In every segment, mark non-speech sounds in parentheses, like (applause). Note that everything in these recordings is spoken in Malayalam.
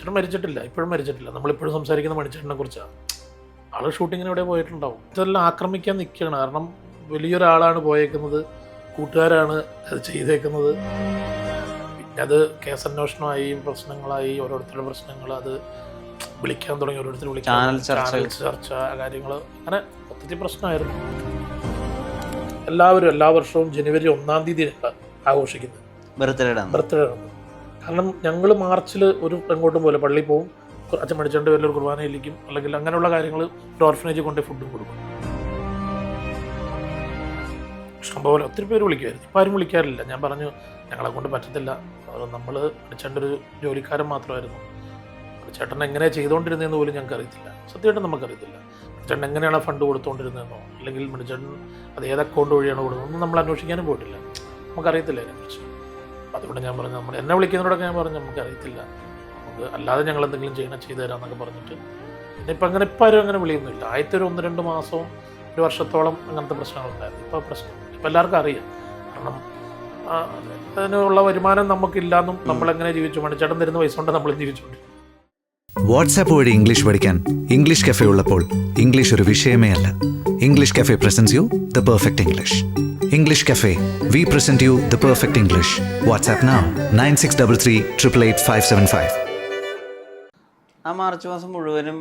മണിച്ചേട്ടൻ മരിച്ചിട്ടില്ല ഇപ്പോഴും മരിച്ചിട്ടില്ല. നമ്മളിപ്പോഴും സംസാരിക്കുന്ന മണിച്ചേട്ടനെ കുറിച്ചാണ്. ആൾ ഷൂട്ടിങ്ങിന് എവിടെ പോയിട്ടുണ്ടാവും. ഇതെല്ലാം ആക്രമിക്കാൻ നിൽക്കുകയാണ് കാരണം വലിയൊരാളാണ് പോയേക്കുന്നത് കൂട്ടുകാരാണ് അത് ചെയ്തേക്കുന്നത്. പിന്നെ അത് കേസന്വേഷണമായി പ്രശ്നങ്ങളായി ഓരോരുത്തരുടെ പ്രശ്നങ്ങൾ അത് വിളിക്കാൻ തുടങ്ങി ഓരോരുത്തർ വിളിക്കാൻ ചാനൽ ചർച്ച. ചാനൽ ചർച്ച കാര്യങ്ങൾ അങ്ങനെ ഒത്തിരി പ്രശ്നമായിരുന്നു. എല്ലാവരും എല്ലാ വർഷവും ജനുവരി ഒന്നാം തീയതിയാണ് ആഘോഷിക്കുന്നത്. ബർത്ത്ഡേ ബർത്ത്ഡേ ആണ് കാരണം ഞങ്ങൾ മാർച്ചിൽ ഒരു എങ്ങോട്ടും പോലെ പള്ളിയിൽ പോവും. അച്ഛൻ മടിച്ചേണ്ട പേരിൽ ഒരു കുർബാനയിലേക്കും അല്ലെങ്കിൽ അങ്ങനെയുള്ള കാര്യങ്ങൾ ഒരു ഓർഫനേജ് കൊണ്ട് ഫുഡും കൊടുക്കും. ഇഷ്ടംപോലെ ഒത്തിരി പേര് വിളിക്കുമായിരുന്നു ഇപ്പം ആരും വിളിക്കാറില്ല. ഞാൻ പറഞ്ഞു ഞങ്ങളെ കൊണ്ട് പറ്റത്തില്ല. നമ്മൾ അടിച്ചേണ്ട ഒരു ജോലിക്കാരൻ മാത്രമായിരുന്നു. ചേട്ടൻ എങ്ങനെ ചെയ്തുകൊണ്ടിരുന്നതെന്ന് പോലും ഞങ്ങൾക്ക് അറിയത്തില്ല. സത്യമായിട്ടും നമുക്കറിയത്തില്ല. ചേട്ടൻ എങ്ങനെയാണ് ഫണ്ട് കൊടുത്തുകൊണ്ടിരുന്നതെന്നോ അല്ലെങ്കിൽ മണിച്ചേട്ടൻ അത് ഏത് അക്കൗണ്ട് വഴിയാണ് കൊടുക്കുന്നത് നമ്മൾ അന്വേഷിക്കാനും പോയിട്ടില്ല. നമുക്കറിയത്തില്ല അതിനെക്കുറിച്ച് അതുകൊണ്ട് ഞാൻ പറഞ്ഞു നമ്മൾ എന്നെ വിളിക്കുന്നതിനോടൊക്കെ ഞാൻ പറഞ്ഞു നമുക്കറിയത്തില്ല നമുക്ക് അല്ലാതെ ഞങ്ങൾ എന്തെങ്കിലും ചെയ്യണം ചെയ്തു തരാമെന്നൊക്കെ പറഞ്ഞിട്ട് പിന്നെ ഇപ്പം അങ്ങനെ ഇപ്പം ആരും അങ്ങനെ വിളിയൊന്നുമില്ല ആദ്യത്തെ ഒരു ഒന്ന് രണ്ട് മാസവും ഒരു വർഷത്തോളം അങ്ങനത്തെ പ്രശ്നങ്ങളുണ്ടായിരുന്നു. ഇപ്പോൾ പ്രശ്നം ഇപ്പം എല്ലാവർക്കും അറിയാം. കാരണം അതിനുള്ള വരുമാനം നമുക്കില്ലാന്നും നമ്മളെങ്ങനെ ജീവിച്ചു മണിച്ചേട്ടൻ തരുന്ന പൈസ കൊണ്ട് നമ്മൾ ജീവിച്ചുകൊണ്ട് വാട്സാപ്പ് വഴി ഇംഗ്ലീഷ് പഠിക്കാൻ ഇംഗ്ലീഷ് കഫേ ഉള്ളപ്പോൾ ഇംഗ്ലീഷ് ഒരു വിഷയമേ അല്ല. English cafe presents you the perfect English English cafe we present you the perfect English WhatsApp now nine six double three triple eight five seven five ആ മാർച്ച് മാസം മുഴുവനും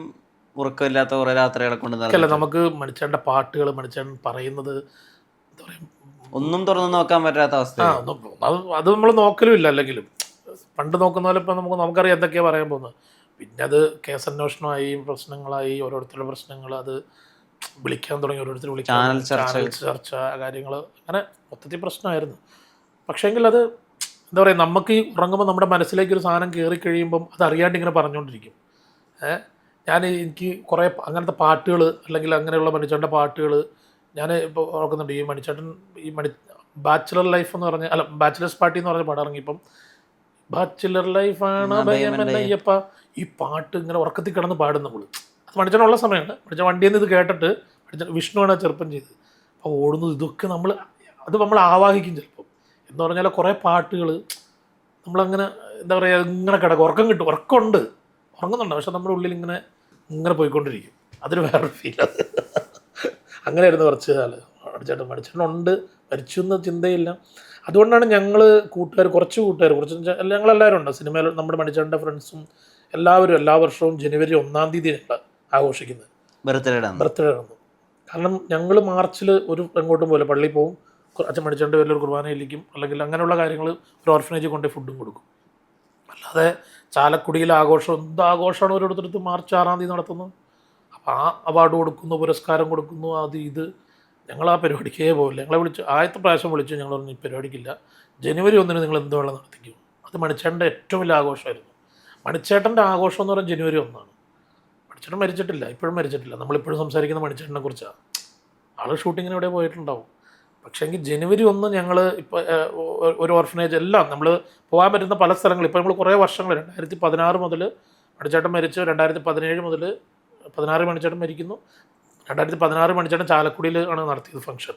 ഉറക്കമില്ലാത്ത കുറേ രാത്രികളെ കൊണ്ട് അല്ല നടന്നു. നമുക്ക് മണിച്ചേട്ടന്റെ പാട്ടുകൾ മണിച്ചേട്ടൻ പറയുന്നത് എന്താ പറയുക ഒന്നും തുറന്നു നോക്കാൻ പറ്റാത്ത അവസ്ഥ ആ ഒന്ന് അത് അത് നമ്മൾ നോക്കലും ഇല്ല അല്ലെങ്കിലും. പണ്ട് നോക്കുന്ന പോലെ ഇപ്പം നമുക്ക് നമുക്കറിയാം എന്തൊക്കെയാണ് പറയാൻ പോകുന്നത്. പിന്നെ അത് കേസന്വേഷണമായി പ്രശ്നങ്ങളായി ഓരോരുത്തരുടെ പ്രശ്നങ്ങൾ അത് വിളിക്കാൻ തുടങ്ങി ഓരോരുത്തർ വിളിക്കാൻ ചാനൽ ചർച്ച. കാര്യങ്ങൾ അങ്ങനെ മൊത്തത്തിൽ പ്രശ്നമായിരുന്നു. പക്ഷേങ്കിൽ അത് എന്താ പറയുക നമുക്ക് ഈ ഉറങ്ങുമ്പോൾ നമ്മുടെ മനസ്സിലേക്ക് ഒരു സാധനം കയറി കഴിയുമ്പം അത് അറിയാണ്ട് ഇങ്ങനെ പറഞ്ഞുകൊണ്ടിരിക്കും ഏഹ് ഞാൻ എനിക്ക് കുറേ അങ്ങനത്തെ പാട്ടുകൾ അല്ലെങ്കിൽ അങ്ങനെയുള്ള മണിച്ചേട്ടന്റെ പാട്ടുകൾ ഞാൻ ഇപ്പോൾ ഓർക്കുന്നുണ്ട് ഈ മണിച്ചേട്ടൻ ഈ മണി ബാച്ചിലർ ലൈഫ് എന്ന് പറഞ്ഞ അല്ല ബാച്ചിലേഴ്സ് പാർട്ടി എന്ന് പറഞ്ഞ പാട്ട് ഇറങ്ങിയപ്പം. ബാച്ചിലർ ലൈഫാണ് അയ്യപ്പ ഈ പാട്ട് ഇങ്ങനെ ഉറക്കത്തിൽ കിടന്ന് പാടും നമ്മൾ അത് മണിച്ചേട്ടനുള്ള സമയമാണ് മണിച്ച വണ്ടിയിൽ നിന്ന് ഇത് കേട്ടിട്ട് മണിച്ചൻ വിഷ്ണുവാണ് ചെറുപ്പം ചെയ്തത്. അപ്പോൾ ഓടുന്നത് ഇതൊക്കെ നമ്മൾ അത് നമ്മൾ ആവാഹിക്കും ചിലപ്പം. എന്ന് പറഞ്ഞാൽ കുറേ പാട്ടുകൾ നമ്മളങ്ങനെ എന്താ പറയുക ഇങ്ങനെ കിടക്കും. ഉറക്കം കിട്ടും. ഉറക്കമുണ്ട്. ഉറങ്ങുന്നുണ്ട്. പക്ഷെ നമ്മുടെ ഉള്ളിൽ ഇങ്ങനെ ഇങ്ങനെ പോയിക്കൊണ്ടിരിക്കും. അതൊരു വേറൊരു ഫീൽ അത് അങ്ങനെയായിരുന്നു കുറച്ച് കാലം. മടിച്ചേട്ടൻ മടിച്ചേട്ടനുണ്ട് മരിച്ചു എന്ന ചിന്തയില്ല. അതുകൊണ്ടാണ് ഞങ്ങൾ കൂട്ടുകാർ കുറച്ച് കൂട്ടുകാർ കുറച്ച് ഞങ്ങളെല്ലാവരും ഉണ്ട്. സിനിമയിൽ നമ്മുടെ മണിച്ചേട്ടന്റെ ഫ്രണ്ട്സും എല്ലാവരും എല്ലാ വർഷവും ജനുവരി ഒന്നാം തീയതി ഞങ്ങൾ ആഘോഷിക്കുന്നത്. ബർത്ത്ഡേ ആണ് ബർത്ത്ഡേ ആണ് കാരണം ഞങ്ങൾ മാർച്ചിൽ ഒരു എങ്ങോട്ടും പോലെ പള്ളിയിൽ പോകും അച്ഛൻ മടിച്ചേണ്ട പേരിൽ ഒരു കുർബാനയിലേക്കും അല്ലെങ്കിൽ അങ്ങനെയുള്ള കാര്യങ്ങൾ ഒരു ഓർഫനേജ് കൊണ്ടുപോയി ഫുഡും കൊടുക്കും. അല്ലാതെ ചാലക്കുടിയിൽ ആഘോഷം എന്ത് ആഘോഷമാണ് ഓരോരുത്തർക്ക് മാർച്ച് ആറാം തീയതി നടത്തുന്നത്? അപ്പോൾ ആ അവാർഡ് കൊടുക്കുന്നു പുരസ്കാരം കൊടുക്കുന്നു അത് ഇത്. ഞങ്ങൾ ആ പരിപാടിക്കേ പോകില്ല ഞങ്ങളെ വിളിച്ച് ആദ്യത്തെ പ്രാവശ്യം വിളിച്ചു ഞങ്ങൾ പറഞ്ഞു ഈ പരിപാടിക്കില്ല. ജനുവരി ഒന്നിന് നിങ്ങൾ എന്ത് വേണം നടത്തിക്കും. അത് മണിച്ചേട്ടന്റെ ഏറ്റവും വലിയ ആഘോഷമായിരുന്നു. മണിച്ചേട്ടന്റെ ആഘോഷം എന്ന് പറയുന്നത് ജനുവരി ഒന്നാണ്. മണിച്ചേട്ടൻ മരിച്ചിട്ടില്ല. ഇപ്പോഴും മരിച്ചിട്ടില്ല. നമ്മളിപ്പോഴും സംസാരിക്കുന്ന മണിച്ചേട്ടനെ കുറിച്ചാണ് ആൾ ഷൂട്ടിങ്ങിന് എവിടെ പോയിട്ടുണ്ടാവും. പക്ഷേ എങ്കിൽ ജനുവരി ഒന്ന് ഞങ്ങൾ ഇപ്പോൾ ഒരു ഓർഫനേജ് എല്ലാം നമ്മൾ പോകാൻ പറ്റുന്ന പല സ്ഥലങ്ങളും. ഇപ്പോൾ നമ്മൾ കുറേ വർഷങ്ങൾ രണ്ടായിരത്തി പതിനാറ് മുതൽ മണിച്ചേട്ടൻ മരിച്ചു രണ്ടായിരത്തി പതിനേഴ് മുതൽ പതിനാറ് മണിച്ചേട്ടൻ മരിക്കുന്നു. രണ്ടായിരത്തി പതിനാറ് മണിച്ചേട്ടൻ ചാലക്കുടിയിൽ ആണ് നടത്തിയത് ഫംഗ്ഷൻ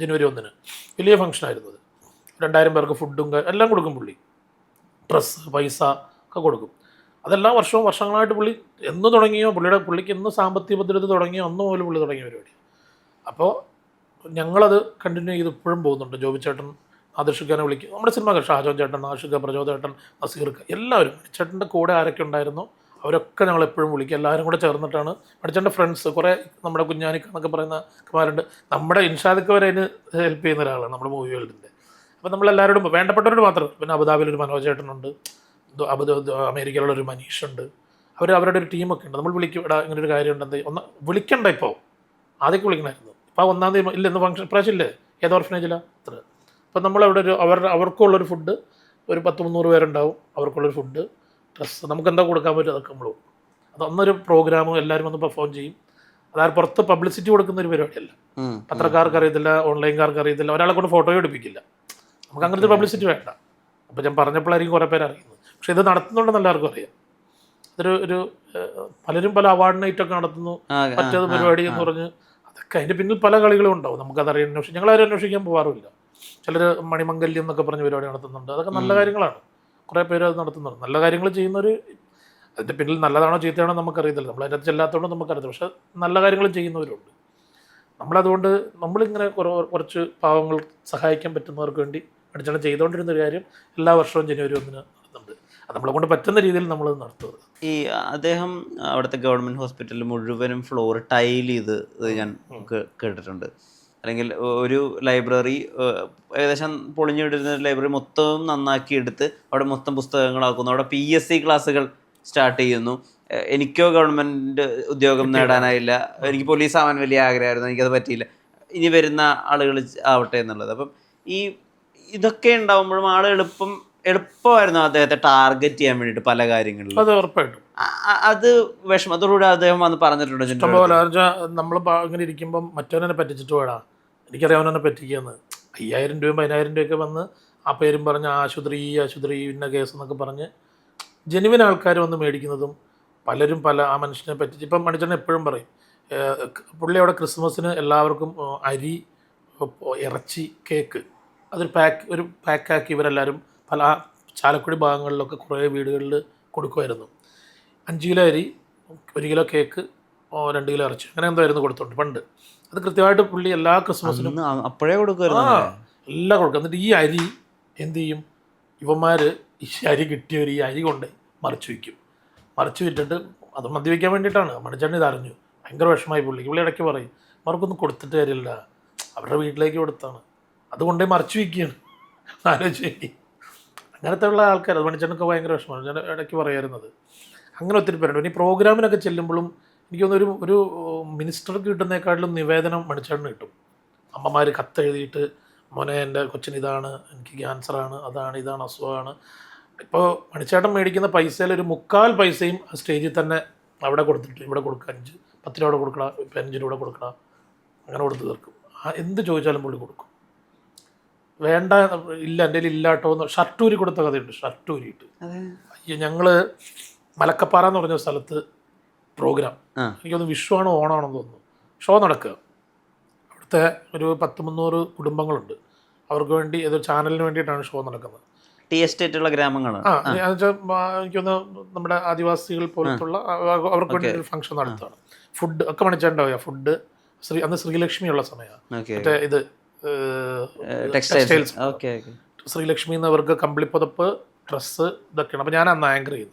ജനുവരി ഒന്നിന്. വലിയ ഫംഗ്ഷനായിരുന്നു അത്. രണ്ടായിരം പേർക്ക് ഫുഡും എല്ലാം കൊടുക്കും പുള്ളി. ഡ്രസ്സ് പൈസ ഒക്കെ കൊടുക്കും. അതെല്ലാ വർഷവും വർഷങ്ങളായിട്ട് പുള്ളി എന്ന് തുടങ്ങിയോ പുള്ളിയുടെ പുള്ളിക്ക് എന്ന് സാമ്പത്തിക ഭദ്രത തുടങ്ങിയോ അന്ന് മുതൽ പുള്ളി തുടങ്ങിയ പരിപാടി. അപ്പോൾ ഞങ്ങളത് കണ്ടിന്യൂ ചെയ്ത് ഇപ്പോഴും പോകുന്നുണ്ട്. ജോബി ചേട്ടൻ ആദർശിക്കാനെ വിളിക്കും. നമ്മുടെ സിനിമ ഷാജോൻ ചേട്ടൻ ആഷിക പ്രചോദേട്ടൻ നസീർക്ക് എല്ലാവരും. ചേട്ടന്റെ കൂടെ ആരൊക്കെ ഉണ്ടായിരുന്നു അവരൊക്കെ ഞങ്ങൾ എപ്പോഴും വിളിക്കും. എല്ലാവരും കൂടെ ചേർന്നിട്ടാണ്. പഠിച്ചേന്റെ ഫ്രണ്ട്സ് കുറേ നമ്മുടെ കുഞ്ഞാനിക്ക എന്നൊക്കെ പറയുന്ന കുമാരുണ്ട്. നമ്മുടെ ഇൻഷാദൊക്കെ വരെ അതിന് ഹെൽപ്പ് ചെയ്യുന്ന ഒരാളാണ് നമ്മുടെ മൂവി വേൾഡിന്റെ. അപ്പോൾ നമ്മളെല്ലാവരോടും വേണ്ടപ്പെട്ടവരോട് മാത്രം. പിന്നെ അബുദാബിയിൽ ഒരു മനോജ് അമേരിക്കയിലുള്ള ഒരു മനീഷുണ്ട്. അവർ അവരുടെ ഒരു ടീമൊക്കെ ഉണ്ട്. നമ്മൾ വിളിക്കും ഇവിടെ ഇങ്ങനെ ഒരു കാര്യം ഉണ്ടെന്ന്. ഒന്ന് വിളിക്കണ്ട ഇപ്പോൾ ആദ്യമൊക്കെ വിളിക്കണമായിരുന്നു ഇപ്പോൾ ഒന്നാം തീയതി ഇല്ല ഇന്ന് ഫംഗ്ഷൻ പ്രാവശ്യം ഇല്ലേ? ഏത് ഓർഫനേജിലാണ് അത്ര. അപ്പോൾ നമ്മളവിടെ ഒരു അവരുടെ അവർക്കുള്ളൊരു ഫുഡ് ഒരു പത്ത് മുന്നൂറ് പേരുണ്ടാവും. അവർക്കുള്ളൊരു ഫുഡ് ഡ്രസ്സ് നമുക്ക് എന്താ കൊടുക്കാൻ പറ്റും? അതൊക്കെ നമ്മൾ കൊടുക്കും. അത് അന്നൊരു പ്രോഗ്രാമും എല്ലാവരും ഒന്ന് പെർഫോം ചെയ്യും. അതായത് പുറത്ത് പബ്ലിസിറ്റി കൊടുക്കുന്ന ഒരു പരിപാടിയല്ല. പത്രക്കാർക്ക് അറിയത്തില്ല ഓൺലൈൻകാർക്ക് അറിയത്തില്ല ഒരാളെ കൊണ്ട് ഫോട്ടോയും എടുപ്പിക്കില്ല. നമുക്ക് അങ്ങനത്തെ പബ്ലിസിറ്റി വേണ്ട. അപ്പോൾ ഞാൻ പറഞ്ഞപ്പോഴായിരിക്കും കുറേ പേര് അറിയുന്നത്. പക്ഷേ ഇത് നടത്തുന്നുണ്ടെന്ന് എല്ലാവർക്കും അറിയാം. ഇതൊരു ഒരു പലരും പല അവാർഡ് നൈറ്റൊക്കെ നടത്തുന്നു. ആ, ആ, മറ്റേത് പരിപാടി എന്ന് പറഞ്ഞ് അതൊക്കെ അതിന്റെ പിന്നിൽ പല കളികളും ഉണ്ടാവും. നമുക്കതറിയാൻ അന്വേഷിക്കും ഞങ്ങളാരും അന്വേഷിക്കാൻ പോകാറില്ല ചിലർ മണിമംഗല്യം എന്നൊക്കെ പറഞ്ഞ് പരിപാടി നടത്തുന്നുണ്ട്. അതൊക്കെ നല്ല കാര്യങ്ങളാണ്. കുറേ പേര് അത് നടത്തുന്നുണ്ട്. നല്ല കാര്യങ്ങൾ ചെയ്യുന്നവർ അതിന്റെ പിന്നിൽ നല്ലതാണോ ചീത്തയാണോ നമുക്കറിയത്തില്ല. നമ്മൾ അതിനകത്ത് ചെല്ലാത്തതുകൊണ്ട് നമുക്കറിയത്തില്ല. പക്ഷെ നല്ല കാര്യങ്ങൾ ചെയ്യുന്നവരുണ്ട്. നമ്മളതുകൊണ്ട് നമ്മളിങ്ങനെ കുറ- കുറച്ച് പാവങ്ങൾ സഹായിക്കാൻ പറ്റുന്നവർക്ക് വേണ്ടി അടിച്ചാണ് ചെയ്തുകൊണ്ടിരുന്ന ഒരു കാര്യം എല്ലാ വർഷവും ജനുവരി ഒന്നിന് നമ്മളെ കൊണ്ട് പറ്റുന്ന രീതിയിൽ നമ്മൾ നടത്തുന്നത് ഈ അദ്ദേഹം അവിടുത്തെ ഗവൺമെന്റ് ഹോസ്പിറ്റലിൽ മുഴുവനും ഫ്ലോർ ടൈൽ ചെയ്ത് ഞാൻ കേട്ടിട്ടുണ്ട്. അല്ലെങ്കിൽ ഒരു ലൈബ്രറി ഏകദേശം പൊളിഞ്ഞിടുന്ന ലൈബ്രറി മൊത്തം നന്നാക്കി എടുത്ത് അവിടെ മൊത്തം പുസ്തകങ്ങളാക്കുന്നു. അവിടെ പി എസ് സി ക്ലാസ്സുകൾ സ്റ്റാർട്ട് ചെയ്യുന്നു. എനിക്കോ ഗവൺമെന്റ് ഉദ്യോഗം നേടാനായില്ല. എനിക്ക് പോലീസ് ആവാൻ വലിയ ആഗ്രഹമായിരുന്നു. എനിക്കത് പറ്റിയില്ല. ഇനി വരുന്ന ആളുകൾ ആവട്ടെ എന്നുള്ളത്. അപ്പം ഈ ഇതൊക്കെ ഉണ്ടാവുമ്പോഴും ആളെളുപ്പം എളുപ്പമായിരുന്നു അദ്ദേഹത്തെ ടാർഗറ്റ് ചെയ്യാൻ വേണ്ടിയിട്ട് പല കാര്യങ്ങളിലും. അത് ഉറപ്പായിട്ടും. അത് വിഷമം. അതോടുകൂടി അദ്ദേഹം വന്ന് പറഞ്ഞിട്ടുണ്ട് ഇഷ്ടംപോലെ നമ്മൾ അങ്ങനെ ഇരിക്കുമ്പോൾ മറ്റവനെ പറ്റിച്ചിട്ട് വേടാ എനിക്കറിയാവുന്നവനെ പറ്റിക്കുകയെന്ന്. അയ്യായിരം രൂപയും പതിനായിരം രൂപയൊക്കെ വന്ന് ആ പേരും പറഞ്ഞ് ആശുപത്രി ഈ ആശുപത്രി ഇന്ന കേസ് എന്നൊക്കെ പറഞ്ഞ് ജെനുവിൻ ആൾക്കാർ വന്ന് മേടിക്കുന്നതും പലരും പല ആ മനുഷ്യനെ പറ്റി ഇപ്പം മണിച്ചൻ എപ്പോഴും പറയും പുള്ളി അവിടെ ക്രിസ്മസിന് എല്ലാവർക്കും അരി ഇറച്ചി കേക്ക് അതൊരു പാക്ക് ഒരു പാക്കാക്കി ഇവരെല്ലാവരും പല ചാലക്കുടി ഭാഗങ്ങളിലൊക്കെ കുറേ വീടുകളിൽ കൊടുക്കുമായിരുന്നു. അഞ്ച് കിലോ അരി ഒരു കിലോ കേക്ക് രണ്ട് കിലോ ഇറച്ചി അങ്ങനെ എന്തോ ആയിരുന്നു കൊടുത്തോണ്ട് പണ്ട്. അത് കൃത്യമായിട്ട് പുള്ളി എല്ലാ ക്രിസ്മസിനും അപ്പോഴേ കൊടുക്കുമായിരുന്നു ആ എല്ലാം കൊടുക്കും. എന്നിട്ട് ഈ അരി എന്ത് ചെയ്യും? ഇവന്മാർ ഈ അരി കിട്ടിയവർ ഈ അരി കൊണ്ട് മറിച്ച് വയ്ക്കും. മറിച്ച് വിറ്റിട്ട് അത് മദ്യപിക്കാൻ വേണ്ടിയിട്ടാണ്. മണിച്ചണ്ണി ഇതറിഞ്ഞു ഭയങ്കര വിഷമായി പുള്ളിക്ക് പുള്ളി ഇടയ്ക്ക് പറയും അവർക്കൊന്നും കൊടുത്തിട്ട് കാര്യമില്ല. അവരുടെ വീട്ടിലേക്ക് കൊടുത്താണ്. അതുകൊണ്ടേ മറിച്ച് വയ്ക്കുകയാണ്. ആലോചിച്ച്. അങ്ങനത്തെ ഉള്ള ആൾക്കാർ അത് മണിച്ചേട്ടനൊക്കെ ഭയങ്കര വിഷമമാണ്. ഞാൻ ഇടയ്ക്ക് പറയായിരുന്നത് അങ്ങനെ ഒത്തിരി പേരുണ്ട്. ഇനി പ്രോഗ്രാമിനൊക്കെ ചെല്ലുമ്പോഴും എനിക്ക് തോന്നുന്നു ഒരു ഒരു മിനിസ്റ്റർക്ക് കിട്ടുന്നേക്കാട്ടിലും നിവേദനം മണിച്ചേട്ടന് കിട്ടും. അമ്മമാർ കത്തെഴുതിയിട്ട് മോനെ എന്റെ കൊച്ചിന് ഇതാണ് എനിക്ക് ക്യാൻസറാണ് അതാണ് ഇതാണ് അസുഖമാണ്. ഇപ്പോൾ മണിച്ചേട്ടൻ മേടിക്കുന്ന പൈസയിൽ ഒരു മുക്കാൽ പൈസയും ആ സ്റ്റേജിൽ തന്നെ അവിടെ കൊടുത്തിട്ട് ഇവിടെ കൊടുക്കുക. അഞ്ച് പത്ത് രൂപ കൊടുക്കണം അഞ്ചിന് ഇവിടെ കൊടുക്കണം അങ്ങനെ കൊടുത്ത് തീർക്കും. എന്ത് ചോദിച്ചാലും പുള്ളി കൊടുക്കും. വേണ്ട ഇല്ല എന്റെ കയ്യിൽ ഇല്ലാട്ടോ എന്ന് ഷർട്ടൂരി കൊടുത്ത കഥയുണ്ട് ഷർട്ടൂരിയിട്ട്. അയ്യോ ഞങ്ങൾ മലക്കപ്പാറ എന്ന് പറഞ്ഞ സ്ഥലത്ത് പ്രോഗ്രാം. എനിക്കൊന്ന് വിഷുവാണോ ഓണാണെന്ന് തോന്നുന്നു. ഷോ നടക്കുക. അവിടുത്തെ ഒരു പത്ത് മുന്നൂറ് കുടുംബങ്ങളുണ്ട്. അവർക്ക് വേണ്ടി ഏതൊരു ചാനലിന് വേണ്ടിയിട്ടാണ് ഷോ നടക്കുന്നത്. ടി എസ്റ്റേറ്റുള്ള ഗ്രാമങ്ങളാണ്. ആ എന്നുവെച്ചാൽ എനിക്കൊന്ന് നമ്മുടെ ആദിവാസികൾ പോലത്തുള്ള അവർക്ക് വേണ്ടി ഒരു ഫംഗ്ഷൻ നടത്തുകയാണ്. ഫുഡ് ഒക്കെ മണിച്ചുണ്ടാവുക ഫുഡ് ശ്രീ അന്ന് ശ്രീലക്ഷ്മിയുള്ള സമയമാണ്. മറ്റേ ഇത് ടെക്സ്റ്റൈൽസ്. ഓക്കെ ശ്രീലക്ഷ്മി എന്നവർക്ക് കമ്പിളിപ്പുതപ്പ് ഡ്രസ്സ് ഇതൊക്കെയാണ്. അപ്പോൾ ഞാൻ അന്ന് ആങ്കർ ചെയ്തു.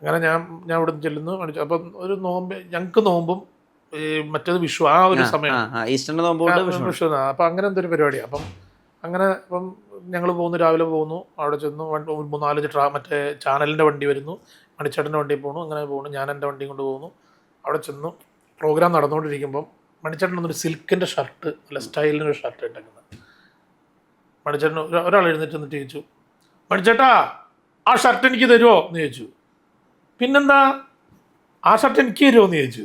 അങ്ങനെ ഞാൻ ഞാൻ ഇവിടെ നിന്ന് ചെല്ലുന്നു കാണിച്ചു. അപ്പം ഒരു നോമ്പ് ഞങ്ങൾക്ക് നോമ്പും ഈ മറ്റേത് വിഷു ആ ഒരു സമയം. വിഷു അപ്പം അങ്ങനെ എന്തൊരു പരിപാടിയാണ് അപ്പം അങ്ങനെ ഇപ്പം ഞങ്ങൾ പോകുന്നു രാവിലെ പോകുന്നു അവിടെ ചെന്നു മൂന്നാലഞ്ച് ട്രാ മറ്റേ ചാനലിന്റെ വണ്ടി വരുന്നു മണിച്ചേട്ടന്റെ വണ്ടി പോകുന്നു അങ്ങനെ പോകുന്നു ഞാൻ എന്റെ വണ്ടിയും കൊണ്ട് പോകുന്നു അവിടെ ചെന്നു. പ്രോഗ്രാം നടന്നുകൊണ്ടിരിക്കുമ്പം മണിച്ചേട്ടൻ ഒന്നൊരു സിൽക്കിന്റെ ഷർട്ട് അല്ല സ്റ്റൈലിനൊരു ഷർട്ട് ഇട്ടേക്കുന്നത്. മണിച്ചേട്ടൻ ഒരാ- ഒരാൾ എഴുന്നേറ്റ് എന്നിട്ട് ചോദിച്ചു മണിച്ചേട്ടാ ആ ഷർട്ട് എനിക്ക് തരുമോ എന്ന് ചോദിച്ചു. പിന്നെന്താ? ആ ഷർട്ട് എനിക്ക് തരുമോ എന്ന് ചോദിച്ചു.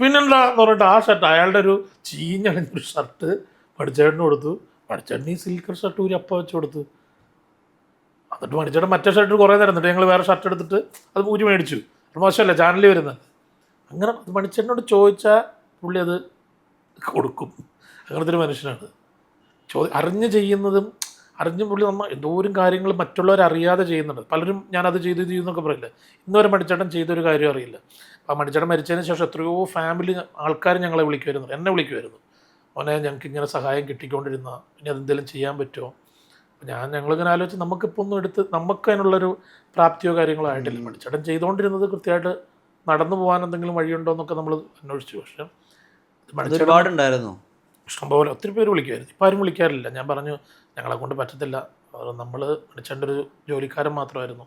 പിന്നെന്താ? എന്ന് പറഞ്ഞിട്ട് ആ ഷർട്ട് അയാളുടെ ഒരു ചീഞ്ഞണിഞ്ഞൊരു ഷർട്ട് മണിച്ചേട്ടന് കൊടുത്തു. മണിച്ചേട്ടൻ ഈ സിൽക്കർ ഷർട്ട് ഒരു അപ്പ വെച്ച് കൊടുത്തു. എന്നിട്ട് മണിച്ചേട്ടൻ മറ്റേ ഷർട്ട് കുറേ നേരം എന്നിട്ട് ഞങ്ങൾ വേറെ ഷർട്ട് എടുത്തിട്ട് അത് ഊരി മേടിച്ചു. മോശമല്ല ചാനലിൽ വരുന്നത്. അങ്ങനെ മണിച്ചേട്ടനോട് ചോദിച്ചാൽ പുള്ളി അത് കൊടുക്കും. അങ്ങനത്തെ ഒരു മനുഷ്യനാണ്. ചോ അറിഞ്ഞ് ചെയ്യുന്നതും അറിഞ്ഞ പുള്ളി നമ്മൾ എന്തോരം കാര്യങ്ങൾ മറ്റുള്ളവർ അറിയാതെ ചെയ്യുന്നുണ്ട്. പലരും ഞാനത് ചെയ്ത് ഇത് ചെയ്യുന്നൊക്കെ പറയില്ല? ഇന്ന് വരെ മടിച്ചേട്ടൻ ചെയ്തൊരു കാര്യം അറിയില്ല. അപ്പോൾ മടിച്ചേട്ടൻ മരിച്ചതിന് ശേഷം എത്രയോ ഫാമിലി ആൾക്കാർ ഞങ്ങളെ വിളിക്കുമായിരുന്നു. എന്നെ വിളിക്കുമായിരുന്നു. മോനെ ഞങ്ങൾക്ക് ഇങ്ങനെ സഹായം കിട്ടിക്കൊണ്ടിരുന്ന ഇനി അതെന്തെങ്കിലും ചെയ്യാൻ പറ്റുമോ? അപ്പോൾ ഞാൻ ഞങ്ങളിങ്ങനെ ആലോചിച്ച് നമുക്കിപ്പോൾ ഒന്നും എടുത്ത് നമുക്ക് അതിനുള്ളൊരു പ്രാപ്തിയോ കാര്യങ്ങളോ ആയിട്ടില്ല. മടിച്ചേട്ടൻ ചെയ്തുകൊണ്ടിരുന്നത് കൃത്യമായിട്ട് നടന്നു പോകാൻ എന്തെങ്കിലും വഴിയുണ്ടോ എന്നൊക്കെ നമ്മൾ അന്വേഷിച്ചു. പക്ഷേ ഒരുപാടുണ്ടായിരുന്നു ഇഷ്ടംപോലെ ഒത്തിരി പേര് വിളിക്കുമായിരുന്നു ഇപ്പം ആരും വിളിക്കാറില്ല. ഞാൻ പറഞ്ഞു ഞങ്ങളെ കൊണ്ട് പറ്റത്തില്ല. നമ്മൾ മണിച്ചേട്ടന്റെ ഒരു ജോലിക്കാരൻ മാത്രമായിരുന്നു.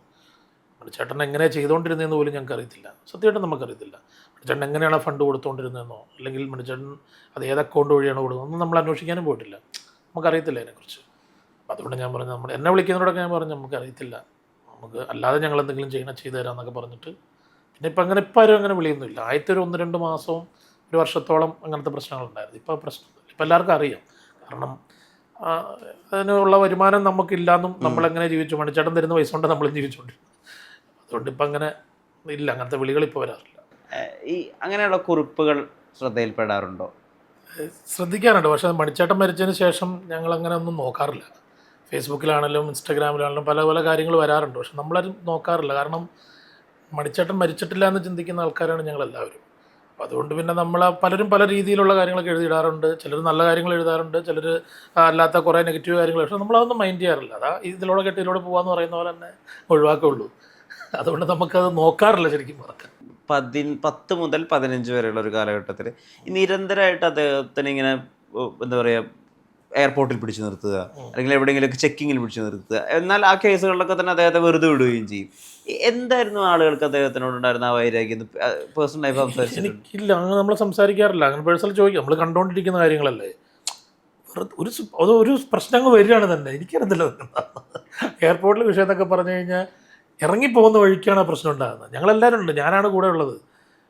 മണിച്ചേട്ടൻ എങ്ങനെ ചെയ്തുകൊണ്ടിരുന്നതെന്ന് പോലും ഞങ്ങൾക്ക് അറിയത്തില്ല. സത്യമായിട്ടും നമുക്കറിയത്തില്ല. മണിച്ചേട്ടൻ എങ്ങനെയാണ് ഫണ്ട് കൊടുത്തുകൊണ്ടിരുന്നതെന്നോ അല്ലെങ്കിൽ മണിച്ചേട്ടൻ അത് ഏത് അക്കൗണ്ട് വഴിയാണ് കൊടുക്കുന്നത് ഒന്നും നമ്മൾ അന്വേഷിക്കാനും പോയിട്ടില്ല. നമുക്കറിയത്തില്ല അതിനെക്കുറിച്ച്. അപ്പം അതുകൊണ്ട് ഞാൻ പറഞ്ഞു നമ്മൾ എന്നെ വിളിക്കുന്നതിനോടൊക്കെ ഞാൻ പറഞ്ഞു നമുക്കറിയത്തില്ല. നമുക്ക് അല്ലാതെ ഞങ്ങൾ എന്തെങ്കിലും ചെയ്യണം ചെയ്തു തരാമെന്നൊക്കെ പറഞ്ഞിട്ട്. പിന്നെ ഇപ്പം അങ്ങനെ ഇപ്പം ആരും അങ്ങനെ വിളിയൊന്നുമില്ല. ആദ്യത്തെ ഒരു ഒന്ന് രണ്ട് മാസവും ഒരു വർഷത്തോളം അങ്ങനത്തെ പ്രശ്നങ്ങളുണ്ടായിരുന്നു. ഇപ്പോൾ പ്രശ്നം ഇപ്പം എല്ലാവർക്കും അറിയാം. കാരണം അതിനുള്ള വരുമാനം നമുക്കില്ലാന്നും നമ്മളെങ്ങനെ ജീവിച്ചു? മണിച്ചേട്ടൻ തരുന്ന പൈസ കൊണ്ട് നമ്മൾ ജീവിച്ചുകൊണ്ടിരുന്നു അതുകൊണ്ട് ഇപ്പം അങ്ങനെ ഇല്ല. അങ്ങനത്തെ വിളികൾ ഇപ്പോൾ വരാറില്ല. ഈ അങ്ങനെയുള്ള കുറിപ്പുകൾ ശ്രദ്ധയിൽപ്പെടാറുണ്ടോ? ശ്രദ്ധിക്കാറുണ്ട്. പക്ഷേ മണിച്ചേട്ടൻ മരിച്ചതിന് ശേഷം ഞങ്ങൾ അങ്ങനെ ഒന്നും നോക്കാറില്ല. ഫേസ്ബുക്കിലാണെങ്കിലും ഇൻസ്റ്റാഗ്രാമിലാണെങ്കിലും പല പല കാര്യങ്ങൾ വരാറുണ്ട്. പക്ഷെ നമ്മളാരും നോക്കാറില്ല. കാരണം മണിച്ചേട്ടൻ മരിച്ചിട്ടില്ല എന്ന് ചിന്തിക്കുന്ന ആൾക്കാരാണ് ഞങ്ങൾ എല്ലാവരും അപ്പം അതുകൊണ്ട് പിന്നെ നമ്മൾ പലരും പല രീതിയിലുള്ള കാര്യങ്ങളൊക്കെ എഴുതിയിടാറുണ്ട്. ചിലർ നല്ല കാര്യങ്ങൾ എഴുതാറുണ്ട്. ചിലർ അല്ലാത്ത കുറേ നെഗറ്റീവ് കാര്യങ്ങൾ പക്ഷെ നമ്മളതൊന്നും മൈൻഡ് ചെയ്യാറില്ല. അതാ ഇതിലൂടെ കെട്ടി ഇതിലൂടെ പോകാമെന്ന് പറയുന്ന പോലെ തന്നെ ഒഴിവാക്കുള്ളൂ അതുകൊണ്ട് നമുക്കത് നോക്കാറില്ല ശരിക്കും പറഞ്ഞാൽ പതി പത്ത് മുതൽ പതിനഞ്ച് വരെയുള്ള ഒരു കാലഘട്ടത്തിൽ നിരന്തരമായിട്ട് അദ്ദേഹത്തിന് ഇങ്ങനെ എന്താ പറയുക എയർപോർട്ടിൽ പിടിച്ചു നിർത്തുക അല്ലെങ്കിൽ എവിടെയെങ്കിലുമൊക്കെ ചെക്കിങ്ങിൽ പിടിച്ചു നിർത്തുക. എന്നാൽ ആ കേസുകളിലൊക്കെ തന്നെ അദ്ദേഹത്തെ വെറുതെ വിടുകയും ചെയ്യും. എന്തായിരുന്നു ആളുകൾക്ക് അദ്ദേഹത്തിനോട് ഉണ്ടായിരുന്ന ആ വൈരാഗ്യം? പേഴ്സണൽ ലൈഫ് സംസാരിച്ചു എനിക്കില്ല അങ്ങനെ നമ്മൾ സംസാരിക്കാറില്ല. അങ്ങനെ പേഴ്സണൽ ചോദിക്കും. നമ്മൾ കണ്ടുകൊണ്ടിരിക്കുന്ന കാര്യങ്ങളല്ലേ? ഒരു അത് ഒരു പ്രശ്നം അങ്ങ് വരികയാണ് തന്നെ. എനിക്കറിയത്തില്ല എയർപോർട്ടിൽ വിഷയം എന്നൊക്കെ പറഞ്ഞു കഴിഞ്ഞാൽ ഇറങ്ങിപ്പോകുന്ന വഴിക്കാണ് ആ പ്രശ്നം ഉണ്ടാകുന്നത്. ഞങ്ങളെല്ലാവരും ഉണ്ട്. ഞാനാണ് കൂടെ ഉള്ളത്.